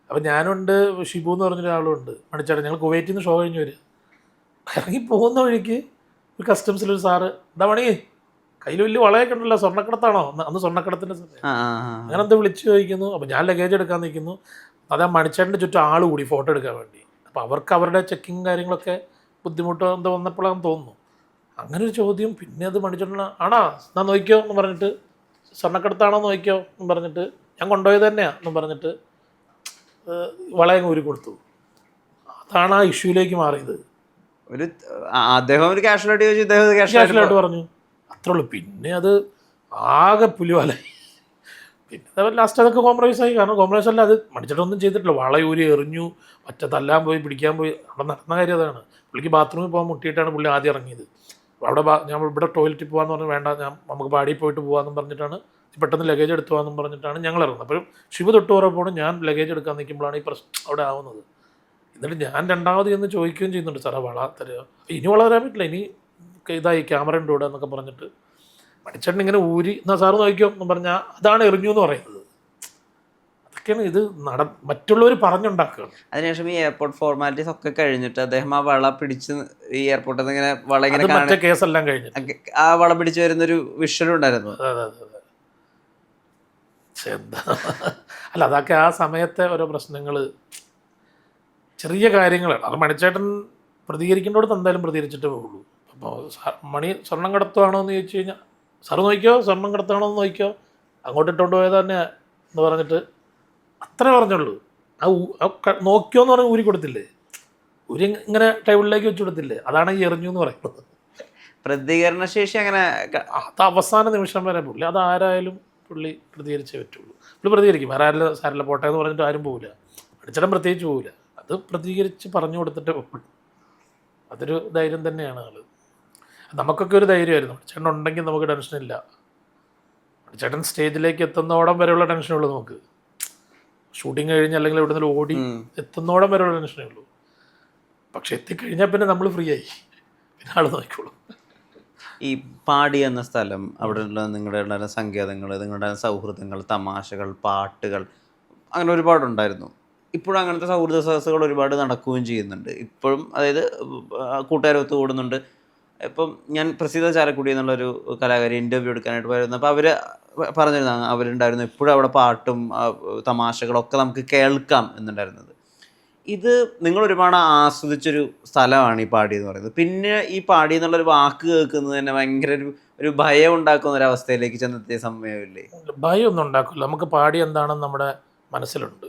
അപ്പം ഞാനുണ്ട് ഷിബു എന്ന് പറഞ്ഞൊരാളുണ്ട്. മണിച്ചേട്ടൻ. ഞങ്ങൾ കുവൈറ്റിൽ നിന്ന് ഷോ കഴിഞ്ഞ് വരിക. ഇറങ്ങി പോകുന്ന വഴിക്ക് ഒരു കസ്റ്റംസിലൊരു സാറ് എന്താ പണി കയ്യിൽ വലിയ വളയൊക്കെ ഉണ്ടല്ലോ സ്വർണക്കടത്താണോ? അന്ന് സ്വർണക്കടത്തിന്റെ സമയം. അങ്ങനെ എന്താ വിളിച്ചു ചോദിക്കുന്നു. അപ്പോൾ ഞാൻ ലഗേജ് എടുക്കാൻ നിൽക്കുന്നു. അത് ആ മണിച്ചേട്ടന്റെ ചുറ്റും ആൾ കൂടി ഫോട്ടോ എടുക്കാൻ വേണ്ടി. അപ്പോൾ അവർക്ക് അവരുടെ ചെക്കിങ് കാര്യങ്ങളൊക്കെ ബുദ്ധിമുട്ടോ എന്താ വന്നപ്പോഴാണെന്ന് തോന്നുന്നു. അങ്ങനെ ഒരു ചോദ്യം പിന്നെ അത് മണിച്ചേട്ടൻ ആണോ എന്നാ നോക്കിയോ എന്ന് പറഞ്ഞിട്ട് സ്വർണക്കടത്താണോ എന്ന് നോക്കിയോ എന്ന് പറഞ്ഞിട്ട് ഞാൻ കൊണ്ടുപോയത് തന്നെയാണ് എന്ന് പറഞ്ഞിട്ട് വളയങ്ങ് വളയം ഊരി കൊടുത്തു അതാണ് ആ ഇഷ്യൂയിലേക്ക് മാറിയത്. ഒരു അദ്ദേഹം ഒരു കാഷ്വലായിട്ട് ചോദിച്ചു ഇദ്ദേഹം കാഷ്വലായിട്ട് പറഞ്ഞു. അത്രേ ഉള്ളൂ. പിന്നെ അത് ആകെ പുലിവാലായി. പിന്നെ ലാസ്റ്റ് അതൊക്കെ കോംപ്രമൈസ് ആയി. കാരണം കോംപ്രമൈസ് അല്ല അത് മടിച്ചിട്ടൊന്നും ചെയ്തിട്ടില്ല. വളയൂരി എറിഞ്ഞു ഒറ്റ തല്ലാൻ പോയി പിടിക്കാൻ പോയി. അവിടെ നടന്ന കാര്യം അതാണ്. പുള്ളിക്ക് ബാത്റൂമിൽ പോകാൻ മുട്ടിയിട്ടാണ് പുള്ളി ആദ്യം ഇറങ്ങിയത്. അപ്പോൾ അവിടെ ഞാൻ ഇവിടെ ടോയ്ലറ്റിൽ പോകാന്ന് പറഞ്ഞു വേണ്ട ഞാൻ നമുക്ക് പാടി പോയിട്ട് പോകാമെന്നും പറഞ്ഞിട്ടാണ് പെട്ടെന്ന് ലഗേജ് എടുത്തു പോകാമെന്നും പറഞ്ഞിട്ടാണ് ഞങ്ങൾ ഇറങ്ങുന്നത്. അപ്പോഴും ശിവ തൊട്ട് പോകുമ്പോൾ ഞാൻ ലഗേജ് എടുക്കാൻ നിൽക്കുമ്പോഴാണ് ഈ പ്രശ്നം അവിടെ ആവുന്നത്. എന്നിട്ട് ഞാൻ രണ്ടാമത് എന്ന് ചോദിക്കുകയും ചെയ്യുന്നുണ്ട് സാറേ വള തരിക ഇനി വളരാൻ പറ്റില്ല ഇനി ഇതായി ക്യാമറ ഉണ്ട് ഇവിടെ എന്നൊക്കെ പറഞ്ഞിട്ട്. മണിച്ചേട്ടൻ ഇങ്ങനെ ഊരി എന്നാൽ സാറ് നോക്കിയോ എന്ന് പറഞ്ഞാൽ അതാണ് എറിഞ്ഞു എന്ന് പറയുന്നത്. അതൊക്കെയാണ് ഇത് നട മറ്റുള്ളവർ പറഞ്ഞുണ്ടാക്കുക. അതിനുശേഷം ഈ എയർപോർട്ട് ഫോർമാലിറ്റീസ് ഒക്കെ കഴിഞ്ഞിട്ട് അദ്ദേഹം ആ വള പിടിച്ച് ഈ എയർപോർട്ടിൽ നിന്ന് ഇങ്ങനെ വള ഇങ്ങനെ മറ്റേ കേസെല്ലാം കഴിഞ്ഞു. ആ വള പിടിച്ച് വരുന്നൊരു വിഷ്വൽ ഉണ്ടായിരുന്നു. അതെ അതെ അതെ അതെ. എന്താ? അല്ല അതൊക്കെ ആ സമയത്തെ ഓരോ പ്രശ്നങ്ങൾ ചെറിയ കാര്യങ്ങളാണ്. അത് മണിച്ചേട്ടൻ പ്രതികരിക്കേണ്ടടുത്ത് എന്തായാലും പ്രതികരിച്ചിട്ടേ പോകുള്ളൂ അപ്പോൾ മണി സ്വർണം കടത്തുവാണോ എന്ന് ചോദിച്ചു കഴിഞ്ഞാൽ സാറ് നോക്കിയോ? സ്വർണം കടത്താണോ എന്ന് നോക്കിയോ? അങ്ങോട്ട് ഇട്ടുകൊണ്ട് പോയത് തന്നെ എന്ന് പറഞ്ഞിട്ട് അത്രേ പറഞ്ഞുള്ളൂ. ആ നോക്കിയോ എന്ന് പറഞ്ഞ് ഊരി കൊടുത്തില്ലേ ഊരി ഇങ്ങനെ ടേബിളിലേക്ക് വെച്ച് കൊടുത്തില്ലേ? അതാണ് ഈ എറിഞ്ഞു എന്ന് പറയുന്നത്. പ്രതികരണശേഷി അങ്ങനെ അത് അവസാന നിമിഷം വരെ പുള്ളി അത് ആരായാലും പുള്ളി പ്രതികരിച്ചേ പറ്റുള്ളൂ. പുള്ളി പ്രതികരിക്കും. വേറെ ആരും സാരല്ല പോട്ടെ എന്ന് പറഞ്ഞിട്ട് ആരും പോവില്ല. അടിച്ചിടം പ്രത്യേകിച്ച് പോവില്ല. അത് പ്രതികരിച്ച് പറഞ്ഞു കൊടുത്തിട്ടേ പോകുള്ളൂ അതൊരു ധൈര്യം തന്നെയാണ് ആൾ. നമുക്കൊക്കെ ഒരു ധൈര്യമായിരുന്നു. ചേട്ടൻ ഉണ്ടെങ്കിൽ നമുക്ക് ടെൻഷനില്ല ചേട്ടൻ സ്റ്റേജിലേക്ക് എത്തുന്നോടം വരെയുള്ള ടെൻഷനുള്ളൂ നമുക്ക്. ഷൂട്ടിങ് കഴിഞ്ഞ് അല്ലെങ്കിൽ ഇവിടെ നിന്ന് ഓടി. എത്തുന്നോടം വരെയുള്ള ടെൻഷനേ ഉള്ളൂ. പക്ഷെ എത്തിക്കഴിഞ്ഞാൽ പിന്നെ നമ്മൾ ഫ്രീ ആയി. പിന്നെ ആൾ നോക്കിക്കോളും. ഈ പാടി എന്ന സ്ഥലം അവിടെ ഉള്ള നിങ്ങളുടെ ഉണ്ടായിരുന്ന സങ്കേതങ്ങൾ നിങ്ങളുടെ സൗഹൃദങ്ങൾ തമാശകൾ പാട്ടുകൾ അങ്ങനെ ഒരുപാടുണ്ടായിരുന്നു. ഇപ്പോഴും അങ്ങനത്തെ സൗഹൃദ സദസ്സുകൾ ഒരുപാട് നടക്കുകയും ചെയ്യുന്നുണ്ട്. ഇപ്പോഴും അതായത് കൂട്ടുകാരൊത്ത് കൂടുന്നുണ്ട്. ഇപ്പം ഞാൻ പ്രസിദ്ധ ചാരക്കുടി എന്നുള്ളൊരു കലാകാരി ഇന്റർവ്യൂ എടുക്കാനായിട്ട് വരുന്നത് അപ്പോൾ അവർ പറഞ്ഞിരുന്നാണ് "ആ, അവരുണ്ടായിരുന്നു എപ്പോഴും അവിടെ പാട്ടും തമാശകളൊക്കെ നമുക്ക് കേൾക്കാം എന്നുണ്ടായിരുന്നത്. ഇത് നിങ്ങൾ ഒരുപാട് ആസ്വദിച്ചൊരു സ്ഥലമാണ് ഈ പാടി എന്ന് പറയുന്നത്. പിന്നെ ഈ പാടി എന്നുള്ളൊരു വാക്ക് കേൾക്കുന്നത് തന്നെ ഭയങ്കര ഒരു ഒരു ഭയം ഉണ്ടാക്കുന്ന ഒരു അവസ്ഥയിലേക്ക് ചെന്നെത്തിയ സമയമില്ലേ? ഭയം ഒന്നും ഉണ്ടാക്കില്ല. നമുക്ക് പാടി എന്താണെന്ന് നമ്മുടെ മനസ്സിലുണ്ട്.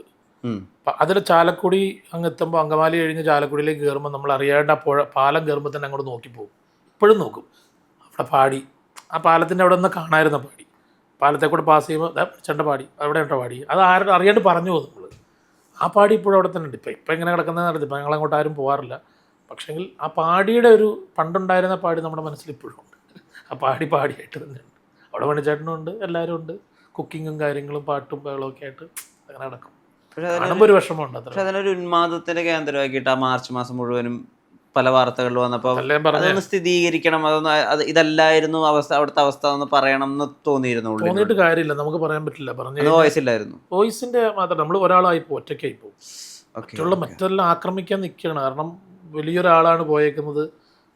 അതിൽ ചാലക്കുടി അങ്ങ് എത്തുമ്പോൾ അങ്കമാലി കഴിഞ്ഞ് ചാലക്കുടിയിലേക്ക് കയറുമ്പോൾ നമ്മൾ അറിയാണ്ട് ആ പുഴ പാലം കയറുമ്പോൾ തന്നെ അങ്ങോട്ട് നോക്കി പോകും. ഇപ്പോഴും നോക്കും. അവിടെ പാടി. ആ പാലത്തിന്റെ അവിടെ നിന്ന് കാണാമായിരുന്ന പാടി. പാലത്തെ കൂടെ പാസ് ചെയ്യുമ്പോൾ ചെണ്ട പാടി. അവിടെ ഉണ്ടോ പാടി. അത് ആരും അറിയാണ്ട് പറഞ്ഞു പോകും നമ്മൾ ആ പാടി ഇപ്പോഴും അവിടെ തന്നെ ഉണ്ട്. ഇപ്പം ഇപ്പം ഇങ്ങനെ കിടക്കുന്ന ഇപ്പം ഇപ്പം ഞങ്ങളങ്ങോട്ട് ആരും പോകാറില്ല പക്ഷേങ്കിൽ ആ പാടിയുടെ ഒരു പണ്ടുണ്ടായിരുന്ന പാടി നമ്മുടെ മനസ്സിൽ ഇപ്പോഴും ഉണ്ട്. ആ പാടി പാടിയായിട്ട് തന്നെയുണ്ട് അവിടെ മണിച്ചേട്ടനും ഉണ്ട് എല്ലാവരും ഉണ്ട്. കുക്കിങ്ങും കാര്യങ്ങളും പാട്ടും ബഹളമൊക്കെ ആയിട്ട് അങ്ങനെ നടക്കും. ഒരു വിഷമമുണ്ട് പക്ഷെ അതിനൊരു ഉന്മാദത്തിന്റെ കേന്ദ്രമാക്കിയിട്ട് ആ മാർച്ച് മാസം മുഴുവനും പല വാർത്തകളിൽ വന്നപ്പോൾ അതൊന്ന് സ്ഥിരീകരിക്കണം അതൊന്ന് അത് ഇതല്ലായിരുന്നു അവസ്ഥ അവിടുത്തെ അവസ്ഥ എന്ന് പറയണം എന്ന് തോന്നിയിരുന്നു തോന്നിയിട്ട് കാര്യമില്ല നമുക്ക് പറയാൻ പറ്റില്ല പറഞ്ഞു വോയിസ് ഇല്ലായിരുന്നു വോയിസിന്റെ മാത്രം നമ്മൾ ഒരാളായി പോകും ഒറ്റയ്ക്കായി പോകും മറ്റുള്ള മറ്റെല്ലാം ആക്രമിക്കാൻ നിൽക്കുകയാണ്. കാരണം വലിയൊരാളാണ് പോയേക്കുന്നത്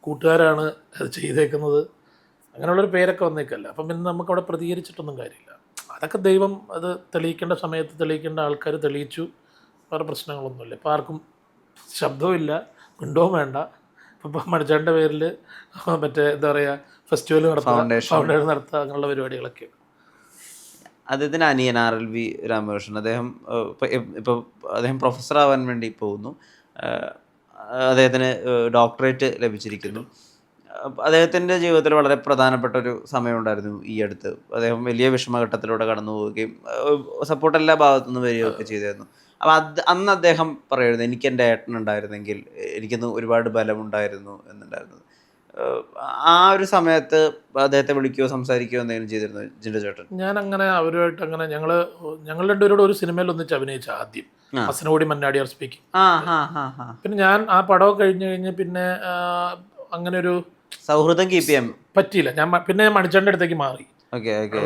കൂട്ടുകാരാണ് അത് ചെയ്തേക്കുന്നത്. അങ്ങനെയുള്ളൊരു പേരൊക്കെ വന്നേക്കല്ല. അപ്പം പിന്നെ നമുക്ക് അവിടെ പ്രതികരിച്ചിട്ടൊന്നും കാര്യമില്ല. അതൊക്കെ ദൈവം അത് തെളിയിക്കേണ്ട സമയത്ത് തെളിയിക്കേണ്ട ആൾക്കാർ തെളിയിച്ചു. വേറെ പ്രശ്നങ്ങളൊന്നുമില്ല. ഇപ്പോൾ ആർക്കും ശബ്ദവുമില്ല മിണ്ടവും വേണ്ട. ഇപ്പം മണിച്ചാന്റെ പേരിൽ മറ്റേ എന്താ പറയുക ഫെസ്റ്റിവൽ നടത്തുക. ഫൗണ്ടേഷൻ നടത്തുക അങ്ങനെയുള്ള പരിപാടികളൊക്കെ. അദ്ദേഹത്തിന് അനിയൻ ആർ എൽ വി രാമകൃഷ്ണൻ. അദ്ദേഹം ഇപ്പോൾ അദ്ദേഹം പ്രൊഫസറാവാൻ വേണ്ടി പോകുന്നു. അദ്ദേഹത്തിന് ഡോക്ടറേറ്റ് ലഭിച്ചിരിക്കുന്നു. അദ്ദേഹത്തിന്റെ ജീവിതത്തിൽ വളരെ പ്രധാനപ്പെട്ട ഒരു സമയമുണ്ടായിരുന്നു ഈ അടുത്ത്. അദ്ദേഹം വലിയ വിഷമഘട്ടത്തിലൂടെ കടന്നു പോവുകയും സപ്പോർട്ട് എല്ലാ ഭാഗത്തു നിന്നും വരികയൊക്കെ ചെയ്തിരുന്നു. അപ്പം അത് അന്ന് അദ്ദേഹം പറയുന്നത് എനിക്ക് എന്റെ ഏട്ടൻ ഉണ്ടായിരുന്നെങ്കിൽ എനിക്കിന്ന് ഒരുപാട് ബലമുണ്ടായിരുന്നു എന്നുണ്ടായിരുന്നു. ആ ഒരു സമയത്ത് അദ്ദേഹത്തെ വിളിക്കുകയോ സംസാരിക്കുകയോ എന്തെങ്കിലും ചെയ്തിരുന്നു ജിൻഡു ചേട്ടൻ? ഞാൻ അങ്ങനെ അവരുമായിട്ട് അങ്ങനെ ഞങ്ങൾ ഞങ്ങൾ രണ്ടുപേരോട് ഒരു സിനിമയിൽ ഒന്നിച്ച് അഭിനയിച്ച ആദ്യം. ആ. ഹസനോടി ആർ സ്പീക്കിംഗ്. പിന്നെ ഞാൻ ആ പടമൊക്കെ കഴിഞ്ഞ് കഴിഞ്ഞ് പിന്നെ അങ്ങനെ ഒരു സൗഹൃദം കീപ്പ് ചെയ്യാൻ പറ്റിയില്ല. ഞാൻ മ- പിന്നെ ഞാൻ മണിച്ചേട്ടന്റെ അടുത്തേക്ക് മാറി. ഓക്കെ ഓക്കെ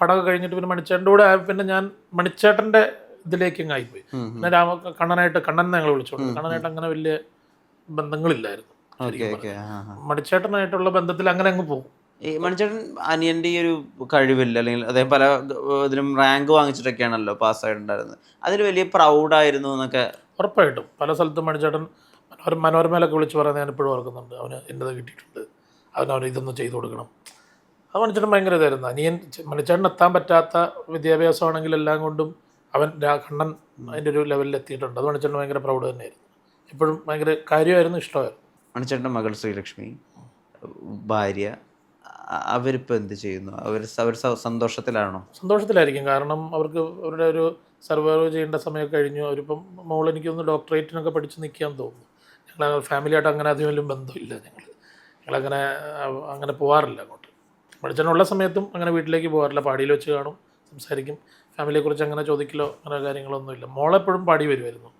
പടമൊക്കെ കഴിഞ്ഞിട്ട് പിന്നെ മണിച്ചേട്ടന്റെ കൂടെ ആയ- പിന്നെ ഞാൻ മണിച്ചേട്ടന്റെ ഇതിലേക്ക് അങ്ങ് ആയിപ്പോയി. പിന്നെ രാമ കണ്ണനായിട്ട് കണ്ണൻ ഞങ്ങൾ വിളിച്ചോളൂ കണ്ണനായിട്ട് അങ്ങനെ വലിയ ബന്ധങ്ങളില്ലായിരുന്നു. Okay okay. മണിച്ചേട്ടനായിട്ടുള്ള ബന്ധത്തിൽ അങ്ങനെ അങ്ങ് പോകും. ഈ മണിച്ചേട്ടൻ അനിയന്റെ ഈ ഒരു കഴിവില്ല. അല്ലെങ്കിൽ അദ്ദേഹം പല ഇതിനും ഇതിലും റാങ്ക് വാങ്ങിച്ചിട്ടൊക്കെയാണല്ലോ പാസ്സായിട്ടുണ്ടായിരുന്നത് അതിൽ വലിയ പ്രൗഡായിരുന്നു എന്നൊക്കെ ഉറപ്പായിട്ടും. പല സ്ഥലത്തും മണിച്ചേട്ടൻ മനോര മനോരമയിലൊക്കെ വിളിച്ച് പറയുന്നത് ഞാൻ ഇപ്പോഴും ഓർക്കുന്നുണ്ട്. അവന് എന്റെത് കിട്ടിയിട്ടുണ്ട്. അവന് അവന് ഇതൊന്നും ചെയ്തു കൊടുക്കണം. അത് മണിച്ചേട്ടൻ ഭയങ്കര ഇതായിരുന്നു. അനിയൻ മണിച്ചേട്ടൻ എത്താൻ പറ്റാത്ത വിദ്യാഭ്യാസമാണെങ്കിൽ എല്ലാം കൊണ്ടും അവൻ കണ്ണൻ അതിന്റെ ഒരു ലെവലിൽ എത്തിയിട്ടുണ്ട്. അത് മണിച്ചേട്ടൻ ഭയങ്കര പ്രൗഡ് തന്നെയായിരുന്നു. ഇപ്പോഴും ഭയങ്കര കാര്യമായിരുന്നു ഇഷ്ടമായിരുന്നു. മണിച്ചേട്ടന്റെ മകൾ ശ്രീലക്ഷ്മി ഭാര്യ അവരിപ്പോൾ എന്ത് ചെയ്യുന്നു? അവർ അവർ സന്തോഷത്തിലാണോ? സന്തോഷത്തിലായിരിക്കും. കാരണം അവർക്ക് അവരുടെ ഒരു സർവൈവ് ചെയ്യേണ്ട സമയമൊക്കെ കഴിഞ്ഞു. അവരിപ്പം മോൾ എനിക്കൊന്ന് ഡോക്ടറേറ്റിനൊക്കെ പഠിച്ച് നിൽക്കാൻ തോന്നുന്നു. ഞങ്ങൾ ഫാമിലിയായിട്ട് അങ്ങനെ അധികം വലിയ ബന്ധമില്ല ഞങ്ങൾ. ഞങ്ങളങ്ങനെ അങ്ങനെ പോകാറില്ല അങ്ങോട്ട്. പഠിച്ചനുള്ള സമയത്തും അങ്ങനെ വീട്ടിലേക്ക് പോകാറില്ല പാടിയിൽ വെച്ച് കാണും സംസാരിക്കും. ഫാമിലിയെക്കുറിച്ച് അങ്ങനെ ചോദിക്കലോ അങ്ങനെ കാര്യങ്ങളൊന്നുമില്ല. മോളെപ്പോഴും പാടി വരുമായിരുന്നു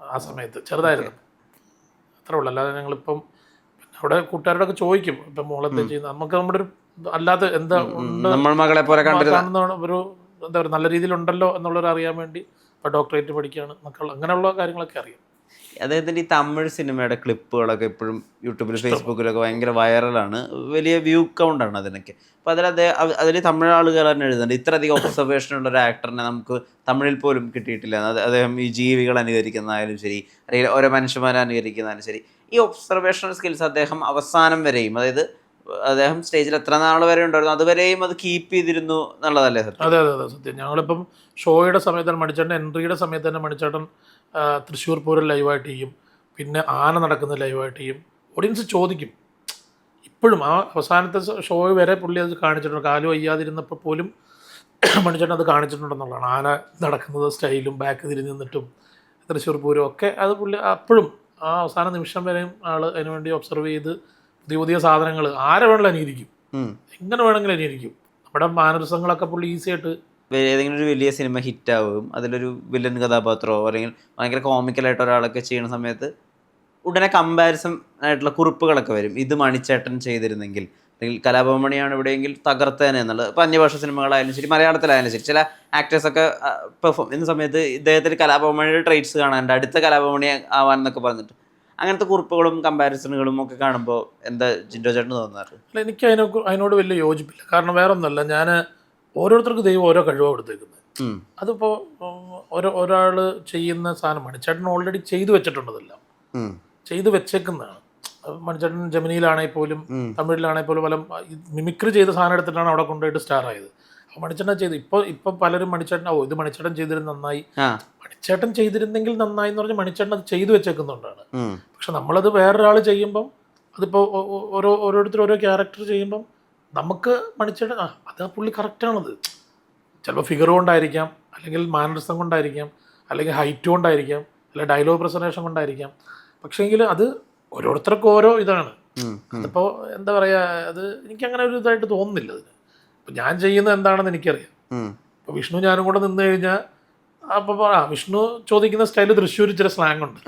ആ സമയത്ത് ചെറുതായിരുന്നു. അത്രേ ഉള്ളൂ. അല്ലാതെ ഞങ്ങളിപ്പം പിന്നെ അവിടെ കൂട്ടുകാരോടൊക്കെ ചോദിക്കും ഇപ്പം മോളെന്താ ചെയ്യുന്നത് നമുക്ക് നമ്മുടെ ഒരു അല്ലാതെ എന്താ നമ്മൾ മകളെ പോലെ കാണുന്ന ഒരു എന്താ പറയുക നല്ല രീതിയിലുണ്ടല്ലോ എന്നുള്ളത് അറിയാൻ വേണ്ടി ഇപ്പോൾ ഡോക്ടറേറ്റ് പഠിക്കുകയാണ് എന്നൊക്കെ അങ്ങനെയുള്ള കാര്യങ്ങളൊക്കെ അറിയാം. അദ്ദേഹത്തിന്റെ ഈ തമിഴ് സിനിമയുടെ ക്ലിപ്പുകളൊക്കെ ഇപ്പോഴും യൂട്യൂബിലും ഫേസ്ബുക്കിലൊക്കെ ഭയങ്കര വൈറലാണ്. വലിയ വ്യൂ കൗണ്ടാണ് അതിനൊക്കെ. അപ്പോൾ അതിൽ അദ്ദേഹം അതിൽ തമിഴ് ആളുകൾ തന്നെ എഴുതുന്നുണ്ട്. ഇത്രയധികം ഒബ്സർവേഷൻ ഉള്ള ഒരു ആക്ടറിനെ നമുക്ക് തമിഴിൽ പോലും കിട്ടിയിട്ടില്ല. അദ്ദേഹം ഈ ജീവികൾ അനുകരിക്കുന്നതായാലും ശരി അല്ലെങ്കിൽ ഓരോ മനുഷ്യന്മാരെ അനുകരിക്കുന്നതായാലും ശരി ഈ ഒബ്സർവേഷൻ സ്കിൽസ് അദ്ദേഹം അവസാനം വരെയും അതായത് അദ്ദേഹം സ്റ്റേജിൽ എത്ര നാൾ വരെ ഉണ്ടായിരുന്നു അതുവരെയും അത് കീപ്പ് ചെയ്തിരുന്നു എന്നുള്ളതല്ലേ സത്യം? അതെ അതെ അതെ സത്യം. ഞങ്ങളിപ്പം ഷോയുടെ സമയത്താണ് മണിച്ചേട്ടൻ എൻട്രിയുടെ സമയത്ത് തന്നെ മണിച്ചേട്ടൻ തൃശ്ശൂർ പൂരം ലൈവായിട്ട് ചെയ്യും പിന്നെ ആന നടക്കുന്ന ലൈവായിട്ട് ചെയ്യും ഓഡിയൻസ് ചോദിക്കും. ഇപ്പോഴും ആ അവസാനത്തെ ഷോ വരെ പുള്ളി അത് കാണിച്ചിട്ടുണ്ട്. കാലു വയ്യാതിരുന്നപ്പോൾ പോലും (clears throat) മണിച്ചേട്ടൻ അത് കാണിച്ചിട്ടുണ്ടെന്നുള്ളതാണ്. ആന നടക്കുന്നത് സ്റ്റൈലും ബാക്ക് തിരിഞ്ഞ് നിന്നിട്ടും തൃശ്ശൂർ പൂരം ഒക്കെ അത് പുള്ളി അപ്പോഴും ആ അവസാന നിമിഷം വരെയും ആൾ അതിനുവേണ്ടി ഒബ്സർവ് ചെയ്ത് പുതിയ പുതിയ സാധനങ്ങൾ ആരെ വേണമെങ്കിലും അനുകരിക്കും. എങ്ങനെ വേണമെങ്കിലും അനുകരിക്കും നമ്മുടെ മാനരസങ്ങളൊക്കെ പുള്ളി ഈസി ആയിട്ട് ഏതെങ്കിലും ഒരു വലിയ സിനിമ ഹിറ്റാവും അതിലൊരു വില്ലൻ കഥാപാത്രമോ അല്ലെങ്കിൽ ഭയങ്കര കോമിക്കലായിട്ട് ഒരാളൊക്കെ ചെയ്യുന്ന സമയത്ത് ഉടനെ കമ്പാരിസൺ ആയിട്ടുള്ള കുറിപ്പുകളൊക്കെ വരും. ഇത് മണിച്ചേട്ടൻ ചെയ്തിരുന്നെങ്കിൽ അല്ലെങ്കിൽ കലാഭവമണിയാണ് ഇവിടെയെങ്കിൽ തകർത്തേനെ എന്നുള്ളത് ഇപ്പം അന്യഭാഷ സിനിമകളായാലും ശരി മലയാളത്തിലായാലും ശരി ചില ആക്ടേഴ്സൊക്കെ പെർഫോം ചെയ്യുന്ന സമയത്ത് ഇദ്ദേഹത്തിന് കലാഭവമണിയുടെ ട്രേറ്റ്സ് കാണാനുണ്ട് അടുത്ത കലാഭവമണി ആവാൻ എന്നൊക്കെ പറഞ്ഞിട്ട്. അങ്ങനത്തെ കുറിപ്പുകളും കമ്പാരിസണുകളും ഒക്കെ കാണുമ്പോൾ എന്താ ജിൻഡോ ചേട്ടൻ തോന്നാറ്? എനിക്ക് അതിനെ അതിനോട് വലിയ യോജിപ്പില്ല. കാരണം വേറെ ഒന്നുമല്ല ഞാൻ ഓരോരുത്തർക്ക് ദൈവം ഓരോ കഴിവാണ് കൊടുത്തേക്കുന്നത്. അതിപ്പോ അതിപ്പോൾ ഓരോ ഒരാൾ ചെയ്യുന്ന സാധനമാണ്. ചേട്ടൻ ഓൾറെഡി ചെയ്തു വെച്ചിട്ടുണ്ടതെല്ലാം ചെയ്തു വെച്ചേക്കുന്നതാണ്. മണിച്ചേട്ടൻ ജമിനിയിലാണെങ്കിൽ പോലും. തമിഴിലാണെങ്കിൽ പോലും പല മിമിക്രി ചെയ്ത സാധനം എടുത്തിട്ടാണ് അവിടെ കൊണ്ടുപോയിട്ട് സ്റ്റാർ ആയത്. മണിച്ചേട്ടൻ ചെയ്തു ഇപ്പോൾ ഇപ്പോൾ പലരും മണിച്ചേട്ടൻ ഓ ഇത് മണിച്ചേട്ടൻ ചെയ്തിരുന്ന നന്നായി. മണിച്ചേട്ടൻ ചെയ്തിരുന്നെങ്കിൽ നന്നായി എന്ന് പറഞ്ഞ് മണിച്ചേട്ടൻ അത് ചെയ്തു വെച്ചേക്കുന്നുണ്ടാണ്. പക്ഷെ നമ്മളത് വേറൊരാൾ ചെയ്യുമ്പം അതിപ്പോൾ ഓരോ ഓരോരുത്തർ ഓരോ ക്യാരക്ടർ ചെയ്യുമ്പം നമുക്ക് മണിച്ചേട്ടൻ ആ അത് ആ പുള്ളി കറക്റ്റാണത് ചിലപ്പോൾ ഫിഗർ കൊണ്ടായിരിക്കാം അല്ലെങ്കിൽ മാനറിസം കൊണ്ടായിരിക്കാം അല്ലെങ്കിൽ ഹൈറ്റ് കൊണ്ടായിരിക്കാം അല്ലെങ്കിൽ ഡയലോഗ് പ്രസന്റേഷൻ കൊണ്ടായിരിക്കാം. പക്ഷേങ്കിൽ അത് ഓരോരുത്തർക്കും ഓരോ ഇതാണ്. അതിപ്പോൾ എന്താ പറയുക അത് എനിക്ക് അങ്ങനെ ഒരു ഇതായിട്ട് തോന്നുന്നില്ല അതിന്. ഇപ്പം ഞാൻ ചെയ്യുന്നത് എന്താണെന്ന് എനിക്കറിയാം. ഇപ്പോൾ വിഷ്ണു ഞാനും കൂടെ നിന്ന് കഴിഞ്ഞാൽ അപ്പോൾ ആ വിഷ്ണു ചോദിക്കുന്ന സ്റ്റൈൽ തൃശ്ശൂർ ചില സ്ലാങ് ഉണ്ട്.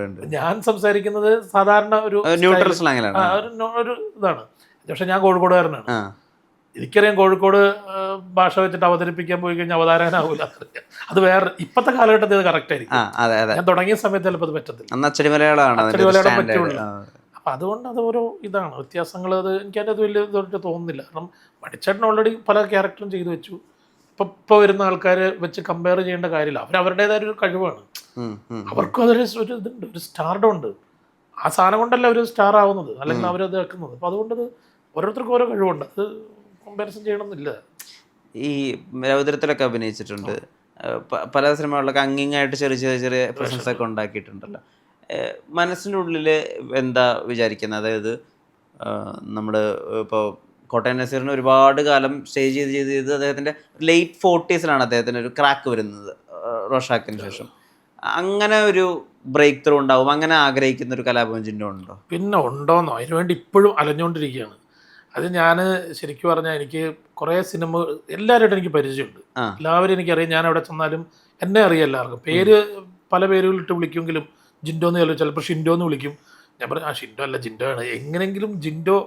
ഉണ്ട് ഞാൻ സംസാരിക്കുന്നത് സാധാരണ ഒരു ന്യൂട്രൽ സ്ലാങ്ങിലാണ് ഒരു ഇതാണ്. പക്ഷെ ഞാൻ കോഴിക്കോടുകാരനാണ്. എനിക്കറിയാം കോഴിക്കോട് ഭാഷ വെച്ചിട്ട് അവതരിപ്പിക്കാൻ പോയി കഴിഞ്ഞാൽ അവതാരകനാവൂല അത് വേറെ ഇപ്പോഴത്തെ കാലഘട്ടത്തിൽ അത് കറക്റ്റ് ആയിരിക്കും. ഞാൻ തുടങ്ങിയ സമയത്ത് ചിലപ്പോൾ അത് പറ്റത്തില്ല. അച്ചടി മലയാളം പറ്റുള്ളൂ. അപ്പം അതുകൊണ്ട് അത് ഓരോ ഇതാണ്. വ്യത്യാസങ്ങൾ അത് എനിക്കതിനകത്ത് വലിയ ഇതായിട്ട് തോന്നുന്നില്ല. കാരണം മടിച്ചേട്ടൻ ഓൾറെഡി പല ക്യാരക്ടറും ചെയ്തു വെച്ചു. ഇപ്പം ഇപ്പോൾ വരുന്ന ആൾക്കാരെ വെച്ച് കമ്പയർ ചെയ്യേണ്ട കാര്യമില്ല. അവർ അവരുടേതായ ഒരു കഴിവാണ്. അവർക്കും അതൊരു ഒരു ഇതുണ്ട് ഒരു സ്റ്റാർഡുണ്ട് ആ സാധനം കൊണ്ടല്ല അവർ സ്റ്റാർ ആവുന്നത്? അല്ലെങ്കിൽ അവരത് വെക്കുന്നത്? അപ്പോൾ അതുകൊണ്ട് അത് ഓരോരുത്തർക്കും ഓരോ കഴിവുണ്ട്. അത് കമ്പാരിസൺ ചെയ്യണമെന്നില്ല ഈ രൗദ്രത്തിലൊക്കെ അഭിനയിച്ചിട്ടുണ്ട്. പല സിനിമകളിലൊക്കെ അങ്ങിങ്ങായിട്ട് ചെറിയ ചെറിയ ചെറിയ പ്രശംസ ഒക്കെ ഉണ്ടാക്കിയിട്ടുണ്ടല്ലോ മനസ്സിന്റെ ഉള്ളിൽ എന്താ വിചാരിക്കുന്നത്? അതായത് നമ്മൾ ഇപ്പോൾ കോട്ടയം നസീറിന് ഒരുപാട് കാലം സ്റ്റേജ് ചെയ്ത് ചെയ്ത് ചെയ്ത് അദ്ദേഹത്തിന്റെ ലേറ്റ് ഫോർട്ടീസിലാണ് അദ്ദേഹത്തിന് ഒരു ക്രാക്ക് വരുന്നത് റോഷാക്കിന് ശേഷം. അങ്ങനെ ഒരു ബ്രേക്ക് ത്രൂ ഉണ്ടാവും. അങ്ങനെ ആഗ്രഹിക്കുന്ന ഒരു കലാപഞ്ചിന്റെ ഉണ്ടോ? പിന്നെ ഉണ്ടോന്നോ? അതിനുവേണ്ടി ഇപ്പോഴും അലഞ്ഞുകൊണ്ടിരിക്കുകയാണ്. അത് ഞാൻ ശരിക്കും പറഞ്ഞാൽ എനിക്ക് കുറേ സിനിമ എല്ലാവരുമായിട്ടും എനിക്ക് പരിചയമുണ്ട്. എല്ലാവരും എനിക്കറിയാം ഞാൻ അവിടെ ചെന്നാലും എന്നെ അറിയാം എല്ലാവർക്കും. പേര് പല പേരുകളിട്ട് വിളിക്കുമെങ്കിലും ജിൻഡോ എന്ന് ചിലപ്പോൾ ചിലപ്പോൾ ഷിൻഡോ എന്ന് വിളിക്കും. ഞാൻ പറഞ്ഞു ആ ഷിൻഡോ അല്ല ജിൻഡോ ആണ്. എങ്ങനെങ്കിലും ജിൻഡോ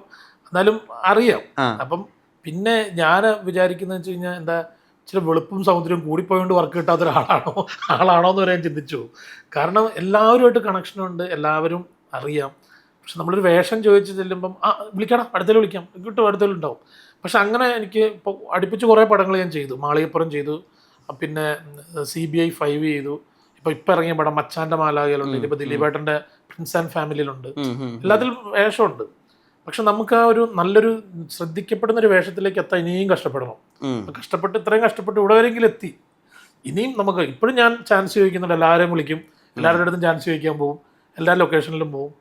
എന്നാലും അറിയാം. അപ്പം പിന്നെ ഞാൻ വിചാരിക്കുന്നത് വെച്ച് കഴിഞ്ഞാൽ എന്താ ഇച്ചിരി വെളുപ്പും സൗന്ദര്യവും കൂടിപ്പോയോണ്ട് വർക്ക് കിട്ടാത്ത ഒരാളാണോ ആളാണോ എന്ന് വരെ ഞാൻ ചിന്തിച്ചു. കാരണം എല്ലാവരുമായിട്ട് കണക്ഷനുണ്ട് എല്ലാവരും അറിയാം. പക്ഷെ നമ്മളൊരു വേഷം ചോദിച്ച് ചെല്ലുമ്പം ആ വിളിക്കണം അടുത്തേൽ വിളിക്കാം. കിട്ടും അടുത്തേൽ ഉണ്ടാവും. പക്ഷെ അങ്ങനെ എനിക്ക് ഇപ്പോൾ അടുപ്പിച്ച് കുറേ പടങ്ങൾ ഞാൻ ചെയ്തു. മാളികപ്പുറം ചെയ്തു. പിന്നെ സി ബി ഐ ഫൈവ് ചെയ്തു. ഇപ്പോൾ ഇപ്പം ഇറങ്ങിയ പടം മച്ചാന്റെ മാലാകയിലുണ്ട് ഇപ്പോൾ ദിലീപേട്ടന്റെ പ്രിൻസ് ആൻഡ് ഫാമിലിയിലുണ്ട്. എല്ലാത്തിലും വേഷമുണ്ട്. പക്ഷെ നമുക്ക് ആ ഒരു നല്ലൊരു ശ്രദ്ധിക്കപ്പെടുന്ന ഒരു വേഷത്തിലേക്ക് എത്താൻ ഇനിയും കഷ്ടപ്പെടണം. കഷ്ടപ്പെട്ട് ഇത്രയും കഷ്ടപ്പെട്ട് ഇവിടെ വരെങ്കിലും എത്തി. ഇനിയും നമുക്ക് ഇപ്പോഴും ഞാൻ ചാൻസ് ചോദിക്കുന്നുണ്ട്. എല്ലാവരെയും വിളിക്കും. എല്ലാവരുടെ അടുത്തും ചാൻസ് ചോദിക്കാൻ പോകും എല്ലാ ലൊക്കേഷനിലും പോകും